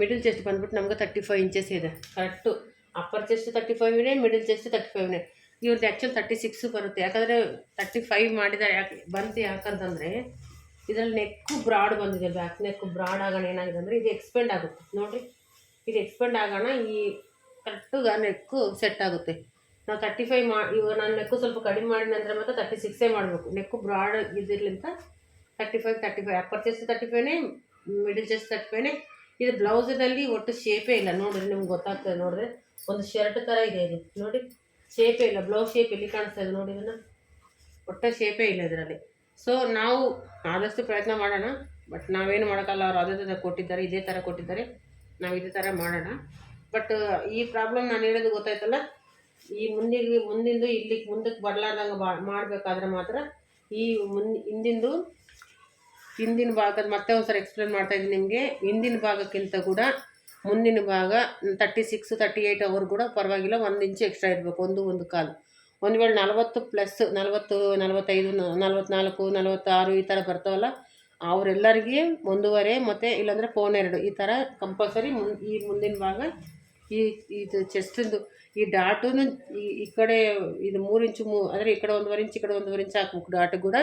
ಮಿಡಲ್ ಚೆಸ್ಟ್ ಬಂದ್ಬಿಟ್ಟು ನಮ್ಗೆ ತರ್ಟಿ ಫೈವ್ ಇಂಚಸ್ ಇದೆ. Correct upper chest thirty five ಇದೆ ಮಿಡಲ್ ಚೆಸ್ಟ್ ತರ್ಟಿ ಫೈವ್ ಇದೆ. ಇವ್ರದ್ದು ಆ್ಯಕ್ಚುಲ್ ತರ್ಟಿ ಸಿಕ್ಸ್ ಬರುತ್ತೆ. ಯಾಕಂದರೆ ತರ್ಟಿ ಫೈವ್ ಮಾಡಿದ್ದಾರೆ. ಯಾಕೆ ಬಂತು ಯಾಕಂತಂದರೆ ಇದರಲ್ಲಿ ನೆಕ್ಕು ಬ್ರಾಡ್ ಬಂದಿದೆ. ಬ್ಯಾಕ್ ನೆಕ್ಕು ಬ್ರಾಡ್ ಆಗೋಣ ಏನಾಗಿದೆ ಅಂದರೆ ಇದು ಎಕ್ಸ್ಪೆಂಡ್ ಆಗುತ್ತೆ. ನೋಡಿರಿ. ಇದು ಎಕ್ಸ್ಪೆಂಡ್ ಆಗೋಣ, ಈ ಕರೆಕ್ಟುಗ ನೆಕ್ಕು ಸೆಟ್ ಆಗುತ್ತೆ. ನಾವು ತರ್ಟಿ ಫೈವ್ ಮಾ, ಇವಾಗ ನಾನು ನೆಕ್ಕು ಸ್ವಲ್ಪ ಕಡಿಮೆ ಮಾಡಿದ ನಂತರ ಮತ್ತೆ ತರ್ಟಿ ಸಿಕ್ಸೇ ಮಾಡಬೇಕು. Neck broad ಇದಿರ್ಲಿಂತ thirty five thirty five upper chest thirty ಫೈವ್ನೇ middle chest thirty ಫೈವ್ನೇ ಇದು ಬ್ಲೌಸಿನಲ್ಲಿ ಒಟ್ಟು ಶೇಪೇ ಇಲ್ಲ. ನೋಡಿರಿ, ನಿಮ್ಗೆ ಗೊತ್ತಾಗ್ತದೆ ನೋಡಿದ್ರೆ ಒಂದು ಶರ್ಟ್ ಥರ ಇದೆ ಇದು. ನೋಡಿ ಶೇಪೇ ಇಲ್ಲ. ಬ್ಲೌಸ್ ಶೇಪ್ ಎಲ್ಲಿ ಕಾಣಿಸ್ತಾ ನೋಡಿ ಇದನ್ನು. ಒಟ್ಟು ಶೇಪೇ ಇಲ್ಲ ಇದರಲ್ಲಿ. ಸೊ ನಾವು ಆದಷ್ಟು ಪ್ರಯತ್ನ ಮಾಡೋಣ. ಬಟ್ ನಾವೇನು ಮಾಡೋಕ್ಕಲ್ಲ, ಅವರು ಅದೇ ಥರ ಕೊಟ್ಟಿದ್ದಾರೆ, ಇದೇ ಥರ ಕೊಟ್ಟಿದ್ದಾರೆ. ನಾವು ಇದೇ ಥರ ಮಾಡೋಣ. ಬಟ್ ಈ ಪ್ರಾಬ್ಲಮ್ ನಾನು ಹೇಳೋದು ಗೊತ್ತಾಯ್ತಲ್ಲ? ಈ ಮುಂದಿಗೆ, ಮುಂದಿಂದು ಇಲ್ಲಿ ಮುಂದಕ್ಕೆ ಬರಲಾರ್ದಂಗೆ ಬಾ, ಮಾಡಬೇಕಾದ್ರೆ ಮಾತ್ರ ಈ ಮುನ್, ಹಿಂದಿಂದು ಹಿಂದಿನ ಭಾಗದ ಮತ್ತೆ ಒಂದ್ಸರಿ ಎಕ್ಸ್ಪ್ಲೇನ್ ಮಾಡ್ತಾ ಇದ್ದೀನಿ ನಿಮಗೆ. ಹಿಂದಿನ ಭಾಗಕ್ಕಿಂತ ಕೂಡ ಮುಂದಿನ ಭಾಗ ತರ್ಟಿ ಸಿಕ್ಸ್ ತರ್ಟಿ ಏಯ್ಟ್ ಅವರು ಕೂಡ ಪರವಾಗಿಲ್ಲ, ಒಂದು ಇಂಚು ಎಕ್ಸ್ಟ್ರಾ ಇರಬೇಕು, ಒಂದು ಒಂದು ಕಾಲು. ಒಂದು ವೇಳೆ ನಲವತ್ತು ಪ್ಲಸ್ ನಲವತ್ತು, ನಲವತ್ತೈದು ನಲವತ್ನಾಲ್ಕು, ನಲವತ್ತಾರು ಈ ಥರ ಬರ್ತಾವಲ್ಲ, ಅವರೆಲ್ಲರಿಗೆ ಒಂದೂವರೆ ಮತ್ತು ಇಲ್ಲಾಂದರೆ ಫೋನ್ ಎರಡು. ಈ ಥರ ಕಂಪಲ್ಸರಿ ಮುನ್, ಈ ಮುಂದಿನ ಭಾಗ, ಈ, ಇದು ಚೆಸ್ಟಿಂದು ಈ ಡಾಟು ಈ ಈ ಕಡೆ ಇದು ಮೂರು ಇಂಚು ಮೂ, ಅಂದರೆ ಈ ಕಡೆ ಒಂದೂವರೆ ಇಂಚು ಈ ಕಡೆ ಒಂದೂವರೆ ಇಂಚು ಹಾಕ್ಬೇಕು ಡಾಟು ಕೂಡ.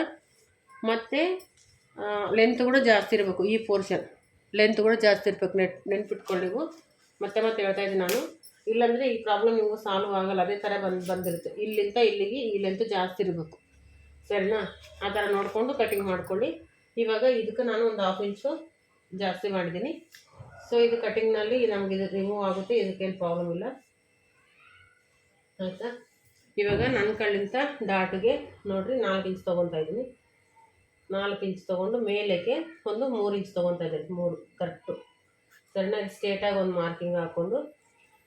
ಮತ್ತು ಲೆಂತ್ ಕೂಡ ಜಾಸ್ತಿ ಇರಬೇಕು, ಈ ಪೋರ್ಷನ್ ಲೆಂತ್ ಕೂಡ ಜಾಸ್ತಿ ಇರಬೇಕು, ನೆಟ್ ನೀವು. ಮತ್ತೆ ಮತ್ತೆ ಹೇಳ್ತಾ ಇದ್ದೀನಿ ನಾನು. ಇಲ್ಲಾಂದರೆ ಈ ಪ್ರಾಬ್ಲಮ್ ನಿಮಗೂ ಸಾಲ್ವ್ ಆಗಲ್ಲ, ಅದೇ ಥರ ಬಂದು, ಬಂದಿರುತ್ತೆ. ಇಲ್ಲಿಂದ ಇಲ್ಲಿಗೆ ಈ ಲೆಂತ್ ಜಾಸ್ತಿ ಇರಬೇಕು. ಸರಿನಾ? ಆ ಥರ ನೋಡಿಕೊಂಡು ಕಟಿಂಗ್ ಮಾಡ್ಕೊಳ್ಳಿ. ಇವಾಗ ಇದಕ್ಕೆ ನಾನು ಒಂದು ಹಾಫ್ ಇಂಚು ಜಾಸ್ತಿ ಮಾಡಿದ್ದೀನಿ. ಸೊ ಇದು ಕಟಿಂಗ್ನಲ್ಲಿ ನಮಗೆ ಇದು ರಿಮೂವ್ ಆಗುತ್ತೆ ಇದಕ್ಕೇನು ಪ್ರಾಬ್ಲಮ್ ಇಲ್ಲ. ಆಯಿತಾ? ಇವಾಗ ನನ್ನ ಕಳ್ಳಿಂದ ಡಾಟ್ಗೆ ನೋಡಿರಿ ನಾಲ್ಕು ಇಂಚ್ ತೊಗೊತಾ ಇದ್ದೀನಿ. ನಾಲ್ಕು ಇಂಚ್ ತೊಗೊಂಡು ಮೇಲೆಗೆ ಒಂದು ಮೂರು ಇಂಚ್ ತೊಗೊತಾ ಇದ್ದೀನಿ, ಮೂರು ಕರೆಕ್ಟು ಸಣ್ಣಗೆ ಸ್ಟ್ರೇಟಾಗಿ ಒಂದು ಮಾರ್ಕಿಂಗ್ ಹಾಕ್ಕೊಂಡು,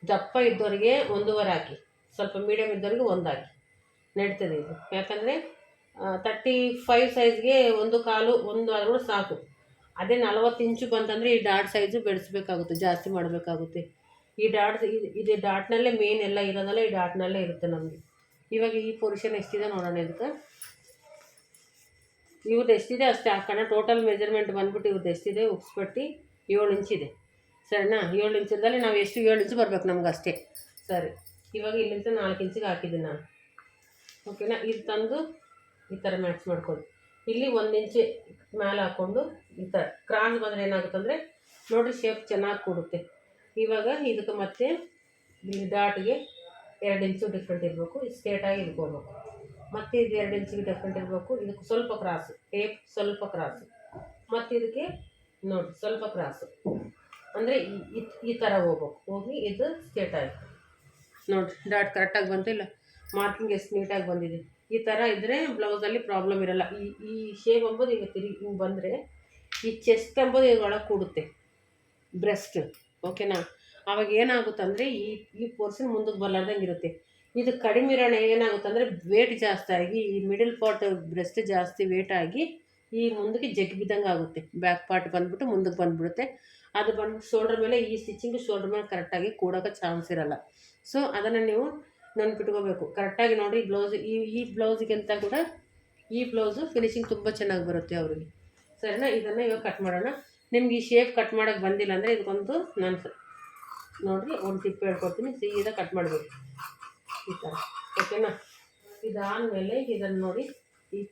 ದಪ್ಪ ಇದ್ದವರಿಗೆ ಒಂದೂವರೆ ಹಾಕಿ, ಸ್ವಲ್ಪ ಮೀಡಿಯಮ್ ಇದ್ದವರಿಗೆ ಒಂದು ಹಾಕಿ. ನಡೀತದೆ ಇದು. ಯಾಕಂದರೆ ತರ್ಟಿ ಫೈವ್ ಸೈಜ್ಗೆ ಒಂದು ಕಾಲು, ಒಂದು ಆದರೂ ಸಾಕು. ಅದೇ ನಲವತ್ತು ಇಂಚು ಬಂತಂದರೆ ಈ ಡಾಟ್ ಸೈಜು ಬೆಳೆಸ್ಬೇಕಾಗುತ್ತೆ, ಜಾಸ್ತಿ ಮಾಡಬೇಕಾಗುತ್ತೆ. ಈ ಡಾಟ್ ಇದು- ಇದು ಡಾಟ್ನಲ್ಲೇ ಮೇನ್ ಎಲ್ಲ ಇರೋದಲ್ಲ, ಈ ಡಾಟ್ನಲ್ಲೇ ಇರುತ್ತೆ ನಮಗೆ. ಇವಾಗ ಈ ಪೊರ್ಷನ್ ಎಷ್ಟಿದೆ ನೋಡೋಣ ಇದಕ್ಕೆ. ಇವ್ರದ್ದು ಎಷ್ಟಿದೆ ಅಷ್ಟೇ. ಹಾಕೋಣ ಟೋಟಲ್ ಮೆಜರ್ಮೆಂಟ್ ಬಂದ್ಬಿಟ್ಟು ಇವ್ರದ್ದು ಎಷ್ಟಿದೆ ಉಪ್ಸ್ಪಟ್ಟಿ ಏಳು ಇಂಚಿದೆ ಸರಿನಾ? ಏಳು ಇಂಚದಲ್ಲಿ ನಾವು ಎಷ್ಟು ಏಳು ಇಂಚು ಬರ್ಬೇಕು ನಮ್ಗೆ ಅಷ್ಟೇ. ಸರಿ. ಇವಾಗ ಇಲ್ಲಿಂದ ನಾಲ್ಕು ಇಂಚಿಗೆ ಹಾಕಿದ್ದೀನಿ ನಾನು. ಓಕೆನಾ ಇದು ತಂದು ಈ ಥರ ಮ್ಯಾಚ್ ಮಾಡ್ಕೊಂಡು ಇಲ್ಲಿ ಒಂದು ಇಂಚು ಮೇಲೆ ಹಾಕ್ಕೊಂಡು ಈ ಥರ ಕ್ರಾಸ್ ಬಂದರೆ ಏನಾಗುತ್ತೆ ಅಂದರೆ ನೋಡಿರಿ ಶೇಪ್ ಚೆನ್ನಾಗಿ ಕೊಡುತ್ತೆ. ಇವಾಗ ಇದಕ್ಕೆ ಮತ್ತೆ ಇಲ್ಲಿ ಡಾಟ್ಗೆ ಎರಡು ಇಂಚು ಡಿಫ್ರೆಂಟ್ ಇರಬೇಕು. ಸ್ಟೇಟಾಗಿ ಇಟ್ಕೋಬೇಕು. ಮತ್ತು ಇದು ಎರಡು ಇಂಚಿಗೆ ಡಿಫ್ರೆಂಟ್ ಇರಬೇಕು. ಇದಕ್ಕೆ ಸ್ವಲ್ಪ ಕ್ರಾಸು ಟೇಪ್ ಸ್ವಲ್ಪ ಕ್ರಾಸು ಮತ್ತು ಇದಕ್ಕೆ ನೋಡಿ, ಸ್ವಲ್ಪ ಕ್ರಾಸು ಅಂದರೆ ಈ ಥರ ಹೋಗ್ಬೇಕು. ಹೋಗಿ ಇದು ಸ್ಟೇಟ್ ಆಯಿತು ನೋಡಿ ಡಾಟ್ ಕರೆಕ್ಟಾಗಿ ಬಂತು. ಇಲ್ಲ ಮಾರ್ಕಿಂಗ್ ಎಷ್ಟು ನೀಟಾಗಿ ಬಂದಿದೆ. ಈ ಥರ ಇದ್ದರೆ ಬ್ಲೌಸಲ್ಲಿ ಪ್ರಾಬ್ಲಮ್ ಇರಲ್ಲ. ಈ ಈ ಶೇಪ್ ಅಂಬೋದು ಈಗ ತಿರುಗಿ ಹಿಂಗೆ ಬಂದರೆ ಈ ಚೆಸ್ಟ್ ಎಂಬುದು ಈಗ ಒಳಗೆ ಕೂಡುತ್ತೆ. ಬ್ರೆಸ್ಟ್ ಓಕೆನಾ ಆವಾಗ ಏನಾಗುತ್ತೆ ಅಂದರೆ ಈ ಈ ಪೋರ್ಷನ್ ಮುಂದಕ್ಕೆ ಬರಲಾರ್ದಂಗೆ ಇರುತ್ತೆ. ಇದು ಕಡಿಮೆ ಇರೋಣ ಏನಾಗುತ್ತೆ ಅಂದರೆ ವೇಟ್ ಜಾಸ್ತಿ ಆಗಿ, ಈ ಮಿಡಲ್ ಪಾರ್ಟ್ ಬ್ರೆಸ್ಟ್ ಜಾಸ್ತಿ ವೇಟ್ ಆಗಿ, ಈ ಮುಂದಕ್ಕೆ ಜಗ್ಗಿ ಬಿದ್ದಂಗೆ ಆಗುತ್ತೆ. ಬ್ಯಾಕ್ ಪಾರ್ಟ್ ಬಂದುಬಿಟ್ಟು ಮುಂದಕ್ಕೆ ಬಂದ್ಬಿಡುತ್ತೆ. ಅದು ಬಂದ್ಬಿಟ್ಟು ಶೋಲ್ಡ್ರ್ ಮೇಲೆ, ಈ ಸ್ಟಿಚಿಂಗ್ ಶೋಲ್ಡ್ರ್ ಮೇಲೆ ಕರೆಕ್ಟಾಗಿ ಕೂಡೋಕೆ ಚಾನ್ಸ್ ಇರಲ್ಲ. ಸೊ ಅದನ್ನು ನೀವು ನೆನ್ಪಿಟ್ಕೋಬೇಕು. ಕರೆಕ್ಟಾಗಿ ನೋಡಿ ಬ್ಲೌಸ್ ಈ ಈ ಬ್ಲೌಸಿಗಿಂತ ಕೂಡ ಈ ಬ್ಲೌಸು ಫಿನಿಶಿಂಗ್ ತುಂಬ ಚೆನ್ನಾಗಿ ಬರುತ್ತೆ ಅವರಿಗೆ. ಸರಿನಾ? ಇದನ್ನು ಇವಾಗ ಕಟ್ ಮಾಡೋಣ. ನಿಮ್ಗೆ ಈ ಶೇಪ್ ಕಟ್ ಮಾಡೋಕ್ಕೆ ಬಂದಿಲ್ಲ ಅಂದರೆ ಇದಕ್ಕೊಂದು ನಾನು ನೋಡಿರಿ, ಒಂದು ಟಿಪ್ ಹೇಳ್ಕೊಡ್ತೀನಿ. ಸೀದಾ ಕಟ್ ಮಾಡಬೇಕು. ಈ ಥರ ಓಕೆನಾ? ಇದಾದಮೇಲೆ ಇದನ್ನು ನೋಡಿ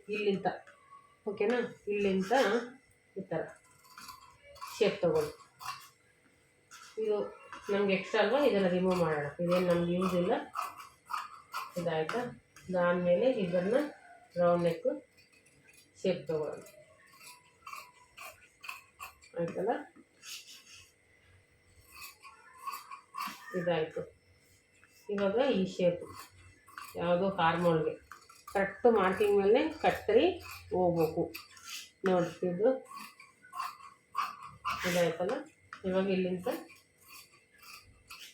ಇಲ್ಲಿಂದ, ಓಕೆನಾ? ಇಲ್ಲಿಂದ ಈ ಥರ ಶೇಪ್ ತಗೊಳ್ಳಿ. ಇದು ನಮ್ಗೆ ಎಕ್ಸ್ಟ್ರಾ ಅಲ್ವಾ? ಇದನ್ನ ರಿಮೂವ್ ಮಾಡೋಣ. ಇದೇನು ನಮ್ಗೆ ಯೂಸ್ ಇಲ್ಲ. ಇದಾಯ್ತಾ? ಇದಾದಮೇಲೆ ಇದನ್ನು ರೌಂಡ್ ನೆಕ್ಕು ಶೇಪ್ ತಗೊಳ್ಳಿ. ಆಯ್ತಲ್ಲ? ಇದಾಯಿತು. ಇವಾಗ ಈ ಶೇಪ್ ಯಾವುದೋ ಹಾರ್ಮೋನ್ಗೆ ಕರೆಕ್ಟ್ ಮಾರ್ಕಿಂಗ್ ಮೇಲೆ ಕತ್ತರಿ ಹೋಗ್ಬೇಕು. ನೋಡ್ತಿದ್ದು ಇದು. ಇದಾಯ್ತಲ್ಲ? ಇವಾಗ ಇಲ್ಲಿಂದ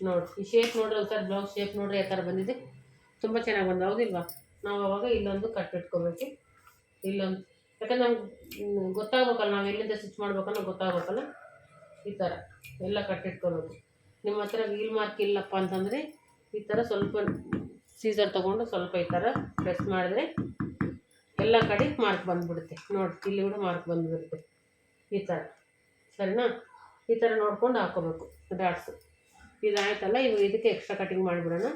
ನೋಡಿ. ಈ ಶೇಪ್ ನೋಡ್ರಿ ಒಂಥರ ಬ್ಲೌಸ್ ಶೇಪ್ ನೋಡ್ರಿ ಯಾವ ಥರ ಬಂದಿದೆ. ತುಂಬ ಚೆನ್ನಾಗಿ ಬಂದ ಹೌದಿಲ್ವಾ? ನಾವು ಅವಾಗ ಇಲ್ಲೊಂದು ಕಟ್ ಇಟ್ಕೋಬೇಕು ಇಲ್ಲೊಂದು ಯಾಕಂದ್ರೆ ನಮ್ಗೆ ಗೊತ್ತಾಗ್ಬೇಕಲ್ಲ, ನಾವು ಎಲ್ಲಿಂದ ಸ್ಟಿಚ್ ಮಾಡ್ಬೇಕಲ್ಲ ಗೊತ್ತಾಗ್ಬೇಕಲ್ಲ. ಈ ಥರ ಎಲ್ಲ ಕಟ್ಟಿಟ್ಕೊಬೇಕು. ನಿಮ್ಮ ಹತ್ರ ವೀಲ್ ಮಾರ್ಕ್ ಇಲ್ಲಪ್ಪ ಅಂತಂದರೆ ಈ ಥರ ಸ್ವಲ್ಪ ಸೀಸರ್ ತೊಗೊಂಡು ಸ್ವಲ್ಪ ಈ ಥರ ಪ್ರೆಸ್ ಮಾಡಿದ್ರೆ ಎಲ್ಲ ಕಡೆ ಮಾರ್ಕ್ ಬಂದುಬಿಡುತ್ತೆ. ನೋಡಿ, ಇಲ್ಲಿ ಕೂಡ ಮಾರ್ಕ್ ಬಂದುಬಿಡುತ್ತೆ. ಈ ಥರ ಸರಿನಾ? ಈ ಥರ ನೋಡ್ಕೊಂಡು ಹಾಕೋಬೇಕು. ಡಾಟ್ಸು ಇದಾಯ್ತಲ್ಲ ಇವು ಇದಕ್ಕೆ ಎಕ್ಸ್ಟ್ರಾ ಕಟಿಂಗ್ ಮಾಡಿಬಿಡೋಣ.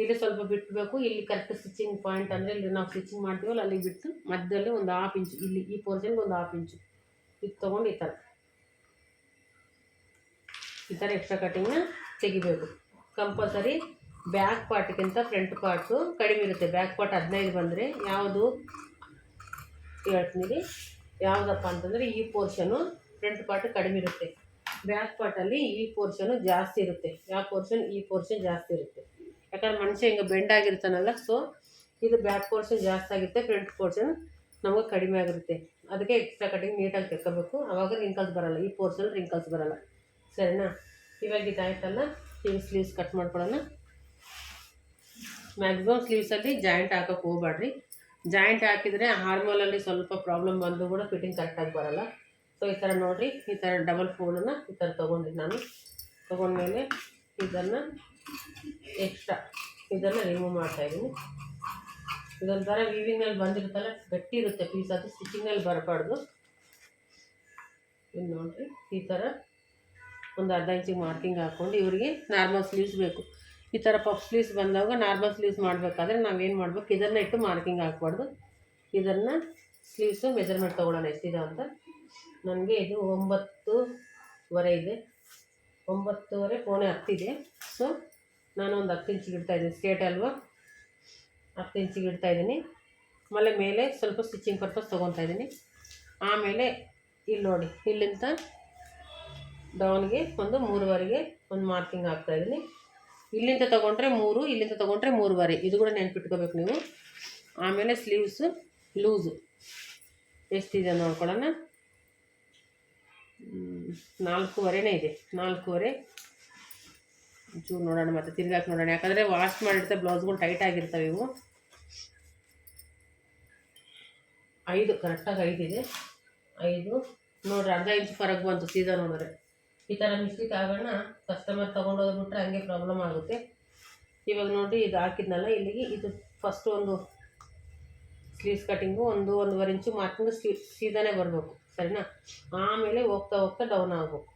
ಇಲ್ಲಿ ಸ್ವಲ್ಪ ಬಿಟ್ಟಬೇಕು ಇಲ್ಲಿ ಕರೆಕ್ಟ್ ಸ್ಟಿಚಿಂಗ್ ಪಾಯಿಂಟ್ ಅಂದರೆ ಇಲ್ಲಿ ನಾವು ಸ್ಟಿಚಿಂಗ್ ಮಾಡ್ತೀವಲ್ಲ ಅಲ್ಲಿಗೆ ಬಿಟ್ಟು ಮಧ್ಯದಲ್ಲಿ ಒಂದು ಹಾಫ್ ಇಂಚು ಇಲ್ಲಿ ಈ ಪೋರ್ಷನ್ಗೆ ಒಂದು ಹಾಫ್ ಇಂಚು ಇದು ತೊಗೊಂಡು ಈ ಥರ ಈ ಥರ ಎಕ್ಸ್ಟ್ರಾ ಕಟಿಂಗ್ನ ತೆಗಿಬೇಕು. ಕಂಪಲ್ಸರಿ ಬ್ಯಾಕ್ ಪಾರ್ಟ್ಗಿಂತ ಫ್ರಂಟ್ ಪಾರ್ಟು ಕಡಿಮೆ ಇರುತ್ತೆ. ಬ್ಯಾಕ್ ಪಾರ್ಟ್ ಹದಿನೈದು ಬಂದರೆ ಯಾವುದು? ಹೇಳ್ತೀನಿ ಯಾವುದಪ್ಪ ಅಂತಂದರೆ ಈ ಪೋರ್ಷನು ಫ್ರಂಟ್ ಪಾರ್ಟ್ ಕಡಿಮೆ ಇರುತ್ತೆ. ಬ್ಯಾಕ್ ಪಾರ್ಟಲ್ಲಿ ಈ ಪೋರ್ಷನು ಜಾಸ್ತಿ ಇರುತ್ತೆ. ಯಾವ ಪೋರ್ಷನ್ ಈ ಪೋರ್ಷನ್ ಜಾಸ್ತಿ ಇರುತ್ತೆ. ಯಾಕಂದ್ರೆ ಮನುಷ್ಯ ಹಿಂಗೆ ಬೆಂಡ್ ಆಗಿರ್ತಾನಲ್ಲ ಸೊ ಇದು ಬ್ಯಾಕ್ ಪೋರ್ಷನ್ ಜಾಸ್ತಿ ಆಗುತ್ತೆ ಫ್ರಂಟ್ ಪೋರ್ಷನ್ ನಮಗೆ ಕಡಿಮೆ ಆಗಿರುತ್ತೆ. ಅದಕ್ಕೆ ಎಕ್ಸ್ಟ್ರಾ ಕಟಿಂಗ್ ನೀಟಾಗಿ ತೆಕ್ಕೋಬೇಕು. ಆವಾಗ ರಿಂಕಲ್ಸ್ ಬರಲ್ಲ. ಈ ಪೋರ್ಷನ್ ರಿಂಕಲ್ಸ್ ಬರಲ್ಲ. ಸರಿನಾ? ಇವಾಗ ಇದಾಯ್ತಲ್ಲ ಈ ಸ್ಲೀವ್ಸ್ ಕಟ್ ಮಾಡ್ಕೊಳ್ಳೋಣ ಮ್ಯಾಕ್ಸಿಮಮ್ ಸ್ಲೀವ್ಸಲ್ಲಿ ಜಾಯಿಂಟ್ ಹಾಕೋಕೆ ಹೋಗ್ಬೇಡ್ರಿ. ಜಾಯಿಂಟ್ ಹಾಕಿದರೆ ಹಾರ್ಮೋಲಲ್ಲಿ ಸ್ವಲ್ಪ ಪ್ರಾಬ್ಲಮ್ ಬಂದು ಕೂಡ ಫಿಟ್ಟಿಂಗ್ ಕರೆಕ್ಟಾಗಿ ಬರೋಲ್ಲ. ಸೊ ಈ ಥರ ನೋಡಿರಿ, ಈ ಥರ ಡಬಲ್ ಫೋಲನ್ನು ಈ ಥರ ತೊಗೊಂಡ್ರಿ ನಾನು. ತೊಗೊಂಡ್ಮೇಲೆ ಇದನ್ನು ಎಕ್ಸ್ಟ್ರಾ ಇದನ್ನು ರಿಮೂವ್ ಮಾಡ್ತಾಯಿದ್ದೀನಿ ಇದೊಂಥರ ವಿವಿಂಗಲ್ಲಿ ಬಂದಿರುತ್ತಲ್ಲ ಗಟ್ಟಿ ಇರುತ್ತೆ ಪೀಸ್ ಅದು ಸ್ಟಿಚಿಂಗಲ್ಲಿ ಬರಬಾರ್ದು. ಇದು ನೋಡಿರಿ, ಈ ಥರ ಒಂದು ಅರ್ಧ ಇಂಚಿಗೆ ಮಾರ್ಕಿಂಗ್ ಹಾಕ್ಕೊಂಡು ಇವರಿಗೆ ನಾರ್ಮಲ್ ಸ್ಲೀವ್ಸ್ ಬೇಕು. ಈ ಥರ ಪಫ್ ಸ್ಲೀವ್ಸ್ ಬಂದಾಗ ನಾರ್ಮಲ್ ಸ್ಲೀವ್ಸ್ ಮಾಡಬೇಕಾದ್ರೆ ನಾವೇನು ಮಾಡ್ಬೇಕು? ಇದನ್ನು ಇಟ್ಟು ಮಾರ್ಕಿಂಗ್ ಹಾಕ್ಬಾರ್ದು. ಇದನ್ನು ಸ್ಲೀವ್ಸು ಮೆಜರ್ಮೆಂಟ್ ತೊಗೊಳ್ಳೋಣ, ಎಷ್ಟಿದೆ ಅಂತ. ನನಗೆ ಇದು ಒಂಬತ್ತುವರೆ ಇದೆ. ಒಂಬತ್ತುವರೆ ಕೋಣೆ ಹತ್ತಿದೆ. ಸೊ ನಾನು ಒಂದು ಹತ್ತು ಇಂಚಿಗೆ ಇಡ್ತಾಯಿದ್ದೀನಿ ಸ್ಟೇಟ್ ಅಲ್ವಾ? ಹತ್ತು ಇಂಚಿಗೆ ಇಡ್ತಾಯಿದ್ದೀನಿ ಆಮೇಲೆ ಮೇಲೆ ಸ್ವಲ್ಪ ಸ್ಟಿಚಿಂಗ್ ಪರ್ಪಸ್ ತೊಗೊತಾ ಇದ್ದೀನಿ. ಆಮೇಲೆ ಇಲ್ಲಿ ನೋಡಿ, ಇಲ್ಲಿಂದ ಡೌನ್ಗೆ ಒಂದು ಮೂರುವರೆಗೆ ಒಂದು ಮಾರ್ಕಿಂಗ್ ಹಾಕ್ತಾಯಿದ್ದೀನಿ ಇಲ್ಲಿಂದ ತೊಗೊಂಡ್ರೆ ಮೂರು, ಇಲ್ಲಿಂದ ತೊಗೊಂಡ್ರೆ ಮೂರುವರೆ. ಇದು ಕೂಡ ನೆನ್ಪಿಟ್ಕೋಬೇಕು ನೀವು. ಆಮೇಲೆ ಸ್ಲೀವ್ಸು ಲೂಸು ಎಷ್ಟಿದೆ ನೋಡ್ಕೊಳ್ಳೋಣ? ನಾಲ್ಕೂವರೆನೇ ಇದೆ. ನಾಲ್ಕೂವರೆ. ಚೂರು ನೋಡೋಣ ಮತ್ತೆ ತಿರ್ಗಾಕಿ ನೋಡೋಣ. ಯಾಕಂದರೆ ವಾಶ್ ಮಾಡಿರ್ತಾರೆ ಬ್ಲೌಸ್ಗಳು ಟೈಟ್ ಆಗಿರ್ತವೆ ಇವು. ಐದು ಕರೆಕ್ಟಾಗಿ ಐದಿದೆ. ಐದು. ನೋಡ್ರಿ ಅರ್ಧ ಇಂಚು ಫರಕ್ ಬಂತು ಸೀದಾ ನೋಡಿದ್ರೆ ಈ ಥರ ಮಿಸ್ಟೇಕ್ ಆಗೋಣ ಕಸ್ಟಮರ್ ತೊಗೊಂಡೋಗ್ಬಿಟ್ರೆ ಹಂಗೆ ಪ್ರಾಬ್ಲಮ್ ಆಗುತ್ತೆ. ಇವಾಗ ನೋಡಿ ಇದು ಹಾಕಿದ್ನಲ್ಲ, ಇಲ್ಲಿಗೆ ಇದು ಫಸ್ಟ್ ಒಂದು ಸ್ಲೀವ್ಸ್ ಕಟ್ಟಿಂಗು ಒಂದು ಒಂದೂವರೆ ಇಂಚು ಮಾರ್ಕಿಂಗು ಸ್ಲೀ ಸೀದಾನೇ ಬರಬೇಕು, ಸರಿನಾ? ಆಮೇಲೆ ಹೋಗ್ತಾ ಹೋಗ್ತಾ ಡೌನ್ ಆಗಬೇಕು.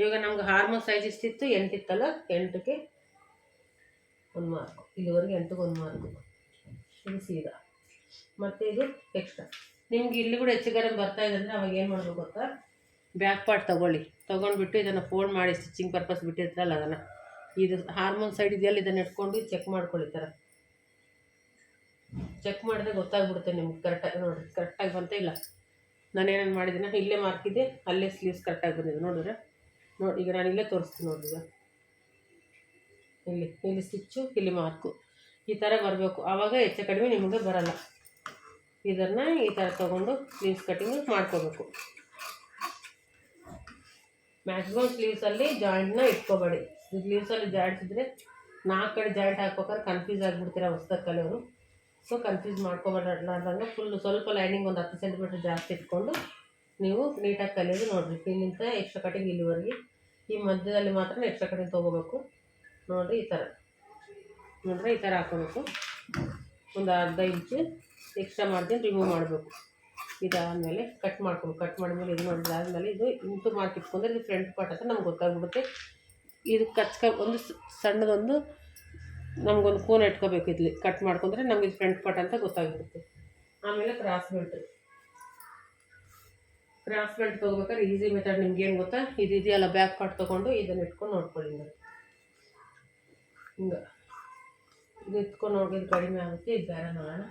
ಇವಾಗ ನಮ್ಗೆ ಹಾರ್ಮೋನ್ ಸೈಜ್ ಇಷ್ಟಿತ್ತು ಎಂಟಿತ್ತಲ್ಲ? ಎಂಟಕ್ಕೆ ಒಂದು ಮಾರ್ಕು ಇಲ್ಲಿವರೆಗೆ ಎಂಟಕ್ಕೆ ಒಂದು ಮಾರ್ಕು ಇದು ಸೀದಾ. ಮತ್ತು ಇದು ಎಕ್ಸ್ಟ್ರಾ ನಿಮ್ಗೆ ಇಲ್ಲಿ ಕೂಡ ಹೆಚ್ಚು ಗರಂ ಬರ್ತಾ ಇದೆ ಅಂದರೆ ಅವಾಗ ಏನು ಮಾಡಬೇಕು ಗೊತ್ತಾ? ಬ್ಯಾಕ್ ಪಾರ್ಟ್ ತೊಗೊಳ್ಳಿ. ತೊಗೊಂಡ್ಬಿಟ್ಟು ಇದನ್ನು ಫೋಲ್ಡ್ ಮಾಡಿ ಸ್ಟಿಚಿಂಗ್ ಪರ್ಪಸ್ ಬಿಟ್ಟಿರ್ತಾರಲ್ಲ ಅದನ್ನು. ಇದು ಹಾರ್ಮೋನ್ ಸೈಡ್ ಇದೆಯಲ್ಲ ಇದನ್ನು ಇಟ್ಕೊಂಡು ಚೆಕ್ ಮಾಡ್ಕೊಳ್ಳಿ ಥರ ಚೆಕ್ ಮಾಡಿದ್ರೆ ಗೊತ್ತಾಗ್ಬಿಡುತ್ತೆ ನಿಮ್ಗೆ ಕರೆಕ್ಟಾಗಿ ನೋಡಿ ಕರೆಕ್ಟಾಗಿ ಬಂತ ಇಲ್ಲ? ನಾನೇನೇನು ಮಾಡಿದ್ದೀನಿ ಇಲ್ಲೇ ಇದೆ, ಅಲ್ಲೇ ಸ್ಲೀವ್ಸ್ ಕರೆಕ್ಟಾಗಿ ಬಂದಿದೆ ನೋಡಿದ್ರೆ. ನೋಡಿ, ಈಗ ನಾನು ಇಲ್ಲೇ ತೋರಿಸ್ತೀನಿ ನೋಡಿ ಈಗ. ಇಲ್ಲಿ ಇಲ್ಲಿ ಸ್ಟಿಚ್ಚು ಇಲ್ಲಿ ಮಾರ್ಕು ಈ ಥರ ಬರಬೇಕು. ಆವಾಗ ಹೆಚ್ಚು ಕಡಿಮೆ ನಿಮಗೆ ಬರಲ್ಲ. ಇದನ್ನು ಈ ಥರ ತೊಗೊಂಡು ಸ್ಲೀವ್ಸ್ ಕಟ್ಟಿಂಗ್ ಮಾಡ್ಕೋಬೇಕು. ಮ್ಯಾಕ್ಸಿಮಮ್ ಸ್ಲೀವ್ಸಲ್ಲಿ ಜಾಯಿಂಟ್ನ ಇಟ್ಕೋಬೇಡಿ. ಸ್ಲೀವ್ಸಲ್ಲಿ ಜಾಯಿಂಟ್ಸ್ ಇದ್ದರೆ ನಾಲ್ಕು ಕಡೆ ಜಾಯಿಂಟ್ ಹಾಕ್ಬೇಕಾದ್ರೆ ಕನ್ಫ್ಯೂಸ್ ಆಗಿಬಿಡ್ತೀರ ಹೊಸ್ದಾಗಿ ಕಲಿಯೋರು ಸೊ ಕನ್ಫ್ಯೂಸ್ ಮಾಡ್ಕೊಬಾರ್ದಂಗೆ ಫುಲ್ ಸ್ವಲ್ಪ ಲೈನಿಂಗ್ ಒಂದು ಹತ್ತು ಸೆಂಟಿಮೀಟ್ರ್ ಜಾಸ್ತಿ ಇಟ್ಕೊಂಡು ನೀವು ನೀಟಾಗಿ ಕಲಿಯೋದು ನೋಡಿರಿ. ಪಿನ್ನಿಂದ ಎಕ್ಸ್ಟ್ರಾ ಕಟಿಂಗ್ ಇಲ್ಲಿವರೆಗೆ. ಈ ಮಧ್ಯದಲ್ಲಿ ಮಾತ್ರ ಎಕ್ಸ್ಟ್ರಾ ಕಟಿಂಗ್ ತೊಗೋಬೇಕು. ನೋಡಿರಿ, ಈ ಥರ ನೋಡಿದ್ರೆ ಈ ಥರ ಹಾಕೋಬೇಕು ಒಂದು ಅರ್ಧ ಇಂಚು ಎಕ್ಸ್ಟ್ರಾ ಮಾಡ್ತೀನಿ ರಿಮೂವ್ ಮಾಡಬೇಕು. ಇದಾದಮೇಲೆ ಕಟ್ ಮಾಡ್ಕೊಂಡು ಕಟ್ ಮಾಡಿದ್ಮೇಲೆ ಇದು ಮಾಡಿದಾದ್ಮೇಲೆ ಇದು ಇಂಟು ಇಟ್ಕೊಂಡ್ರೆ ಇದು ಫ್ರಂಟ್ ಪಾರ್ಟ್ ಅಂತ ನಮ್ಗೆ ಗೊತ್ತಾಗ್ಬಿಡುತ್ತೆ. ಇದು ಕಚ್ಕ, ಒಂದು ಸಣ್ಣದೊಂದು ನಮಗೊಂದು ಕೋನ್ ಇಟ್ಕೋಬೇಕು ಇಲ್ಲಿ ಕಟ್ ಮಾಡ್ಕೊಂಡ್ರೆ ನಮ್ಗೆ ಇದು ಫ್ರಂಟ್ ಪಾರ್ಟ್ ಅಂತ ಗೊತ್ತಾಗ್ಬಿಡುತ್ತೆ. ಆಮೇಲೆ ಕ್ರಾಸ್ ಬೆಲ್ಟ್ ಕ್ರಾಸ್ ಬೆಲ್ಟ್ ತೊಗೋಬೇಕಾದ್ರೆ ಈಸಿ ಮೆಥಡ್ ನಿಮ್ಗೆ ಏನು ಗೊತ್ತಾ? ಇದು ಇದೆಯಲ್ಲ ಬ್ಯಾಕ್ ಪಾರ್ಟ್ ತೊಗೊಂಡು ಇದನ್ನು ಇಟ್ಕೊಂಡು ನೋಡ್ಕೊಳ್ಳಿ ಹಿಂಗೆ. ಹಿಂಗೆ. ಇದು ಇಟ್ಕೊಂಡು ನೋಡಿದ್ರೆ ಕಡಿಮೆ ಆಗುತ್ತೆ ಇದು ಬೇರೆ ನೋಡೋಣ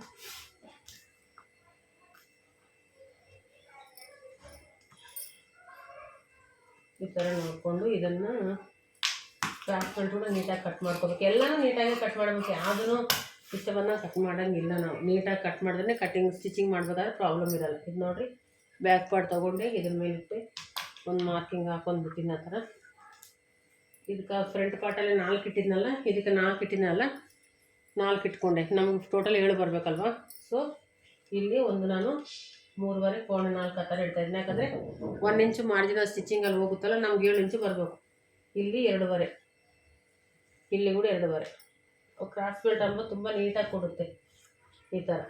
ಈ ಥರ ನೋಡಿಕೊಂಡು ಇದನ್ನು ಬೆಲ್ಟ್ ಕೂಡ ನೀಟಾಗಿ ಕಟ್ ಮಾಡ್ಕೋಬೇಕು. ಎಲ್ಲನೂ ನೀಟಾಗಿ ಕಟ್ ಮಾಡಬೇಕು. ಯಾವುದೂ ಇಷ್ಟವನ್ನು ಕಟ್ ಮಾಡೋಂಗಿಲ್ಲ ನಾವು. ನೀಟಾಗಿ ಕಟ್ ಮಾಡಿದ್ರೆ ಕಟ್ಟಿಂಗ್ ಸ್ಟಿಚಿಂಗ್ ಮಾಡ್ಬೇಕಾದ್ರೆ ಪ್ರಾಬ್ಲಮ್ ಇರಲ್ಲ. ಇದು ನೋಡಿರಿ ಬ್ಯಾಕ್ ಪಾರ್ಟ್ ತೊಗೊಂಡೆ, ಇದ್ರ ಮೇಲಿಟ್ಟು ಒಂದು ಮಾರ್ಕಿಂಗ್ ಹಾಕೊಂಡು ಬಿಟ್ಟಿನ ಆ ಥರ. ಇದಕ್ಕೆ ಫ್ರಂಟ್ ಪಾರ್ಟಲ್ಲಿ ನಾಲ್ಕು ಇಟ್ಟಿದ್ನಲ್ಲ, ಇದಕ್ಕೆ ನಾಲ್ಕು ಇಟ್ಟಿನಲ್ಲ ನಾಲ್ಕು ಇಟ್ಕೊಂಡೆ. ನಮಗೆ ಟೋಟಲ್ ಏಳು ಬರಬೇಕಲ್ವಾ? ಸೊ ಇಲ್ಲಿ ಒಂದು ನಾನು ಮೂರುವರೆ ಪೌಣೆ ನಾಲ್ಕು ಆ ಥರ ಇಡ್ತಾ ಇದ್ದೀನಿ. ಯಾಕಂದರೆ ಒನ್ ಇಂಚು ಸ್ಟಿಚಿಂಗ್ ಸ್ಟಿಚಿಂಗಲ್ಲಿ ಹೋಗುತ್ತಲ್ಲ, ನಮ್ಗೆ ಏಳು ಇಂಚು ಬರಬೇಕು. ಇಲ್ಲಿ ಎರಡೂವರೆ. ಇಲ್ಲಿ ಕೂಡ ಎರಡೂವರೆ. ಕ್ರಾಸ್ ಬೆಲ್ಟ್ ಅನ್ನೋದು ತುಂಬ ನೀಟಾಗಿ ಕೊಡುತ್ತೆ ಈ ಥರ.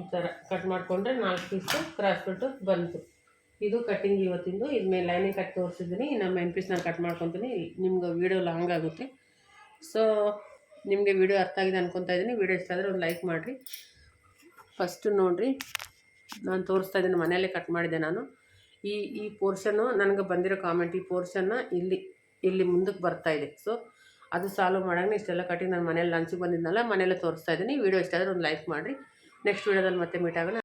ಈ ಥರ ಕಟ್ ಮಾಡಿಕೊಂಡ್ರೆ ನಾಲ್ಕು ಪೀಸು ಕ್ರಾಸ್ ಬಿಟ್ಟು ಬಂತು. ಇದು ಕಟ್ಟಿಂಗ್ ಇವತ್ತಿಂದು. ಇದು ಮೇಲೆ ಲೈನಿಂಗ್ ಕಟ್ ತೋರಿಸಿದ್ದೀನಿ. ಇನ್ನು ಮೇನ್ ಪೀಸ್ ನಾನು ಕಟ್ ಮಾಡ್ಕೊತೀನಿ. ನಿಮ್ಗೆ ವೀಡಿಯೋ ಲಾಂಗ್ ಆಗುತ್ತೆ. ಸೊ ನಿಮಗೆ ವೀಡಿಯೋ ಅರ್ಥ ಆಗಿದೆ ಅನ್ಕೊತಾ ಇದ್ದೀನಿ. ವೀಡಿಯೋ ಇಷ್ಟ ಆದರೆ ಒಂದು ಲೈಕ್ ಮಾಡಿರಿ. ಫಸ್ಟು ನೋಡಿರಿ. ನಾನು ತೋರಿಸ್ತಾ ಇದ್ದೀನಿ. ಮನೆಯಲ್ಲೇ ಕಟ್ ಮಾಡಿದ್ದೆ ನಾನು. ಈ ಈ ಪೋರ್ಷನ್ನು ನನಗೆ ಬಂದಿರೋ ಕಾಮೆಂಟ್ ಈ ಪೋರ್ಷನ್ನ ಇಲ್ಲಿ ಇಲ್ಲಿ ಮುಂದಕ್ಕೆ ಬರ್ತಾ ಇದೆ. ಸೊ ಅದು ಸಾಲ್ವ್ ಮಾಡೋಂಗೆ ಇಷ್ಟೆಲ್ಲ ಕಟ್ಟಿ ನಾನು ಮನೇಲಿ ಲಂಚಿಗೆ ಬಂದಿದ್ನಲ್ಲ ಮನೇಲೆ ತೋರಿಸ್ತಾ ಇದ್ದೀನಿ. ವೀಡಿಯೋ ಇಷ್ಟ ಆದರೆ ಒಂದು ಲೈಕ್ ಮಾಡಿರಿ. ನೆಕ್ಸ್ಟ್ ವೀಡಿಯೋದಲ್ಲಿ ಮತ್ತೆ ಮೀಟ್ ಆಗೋಣ.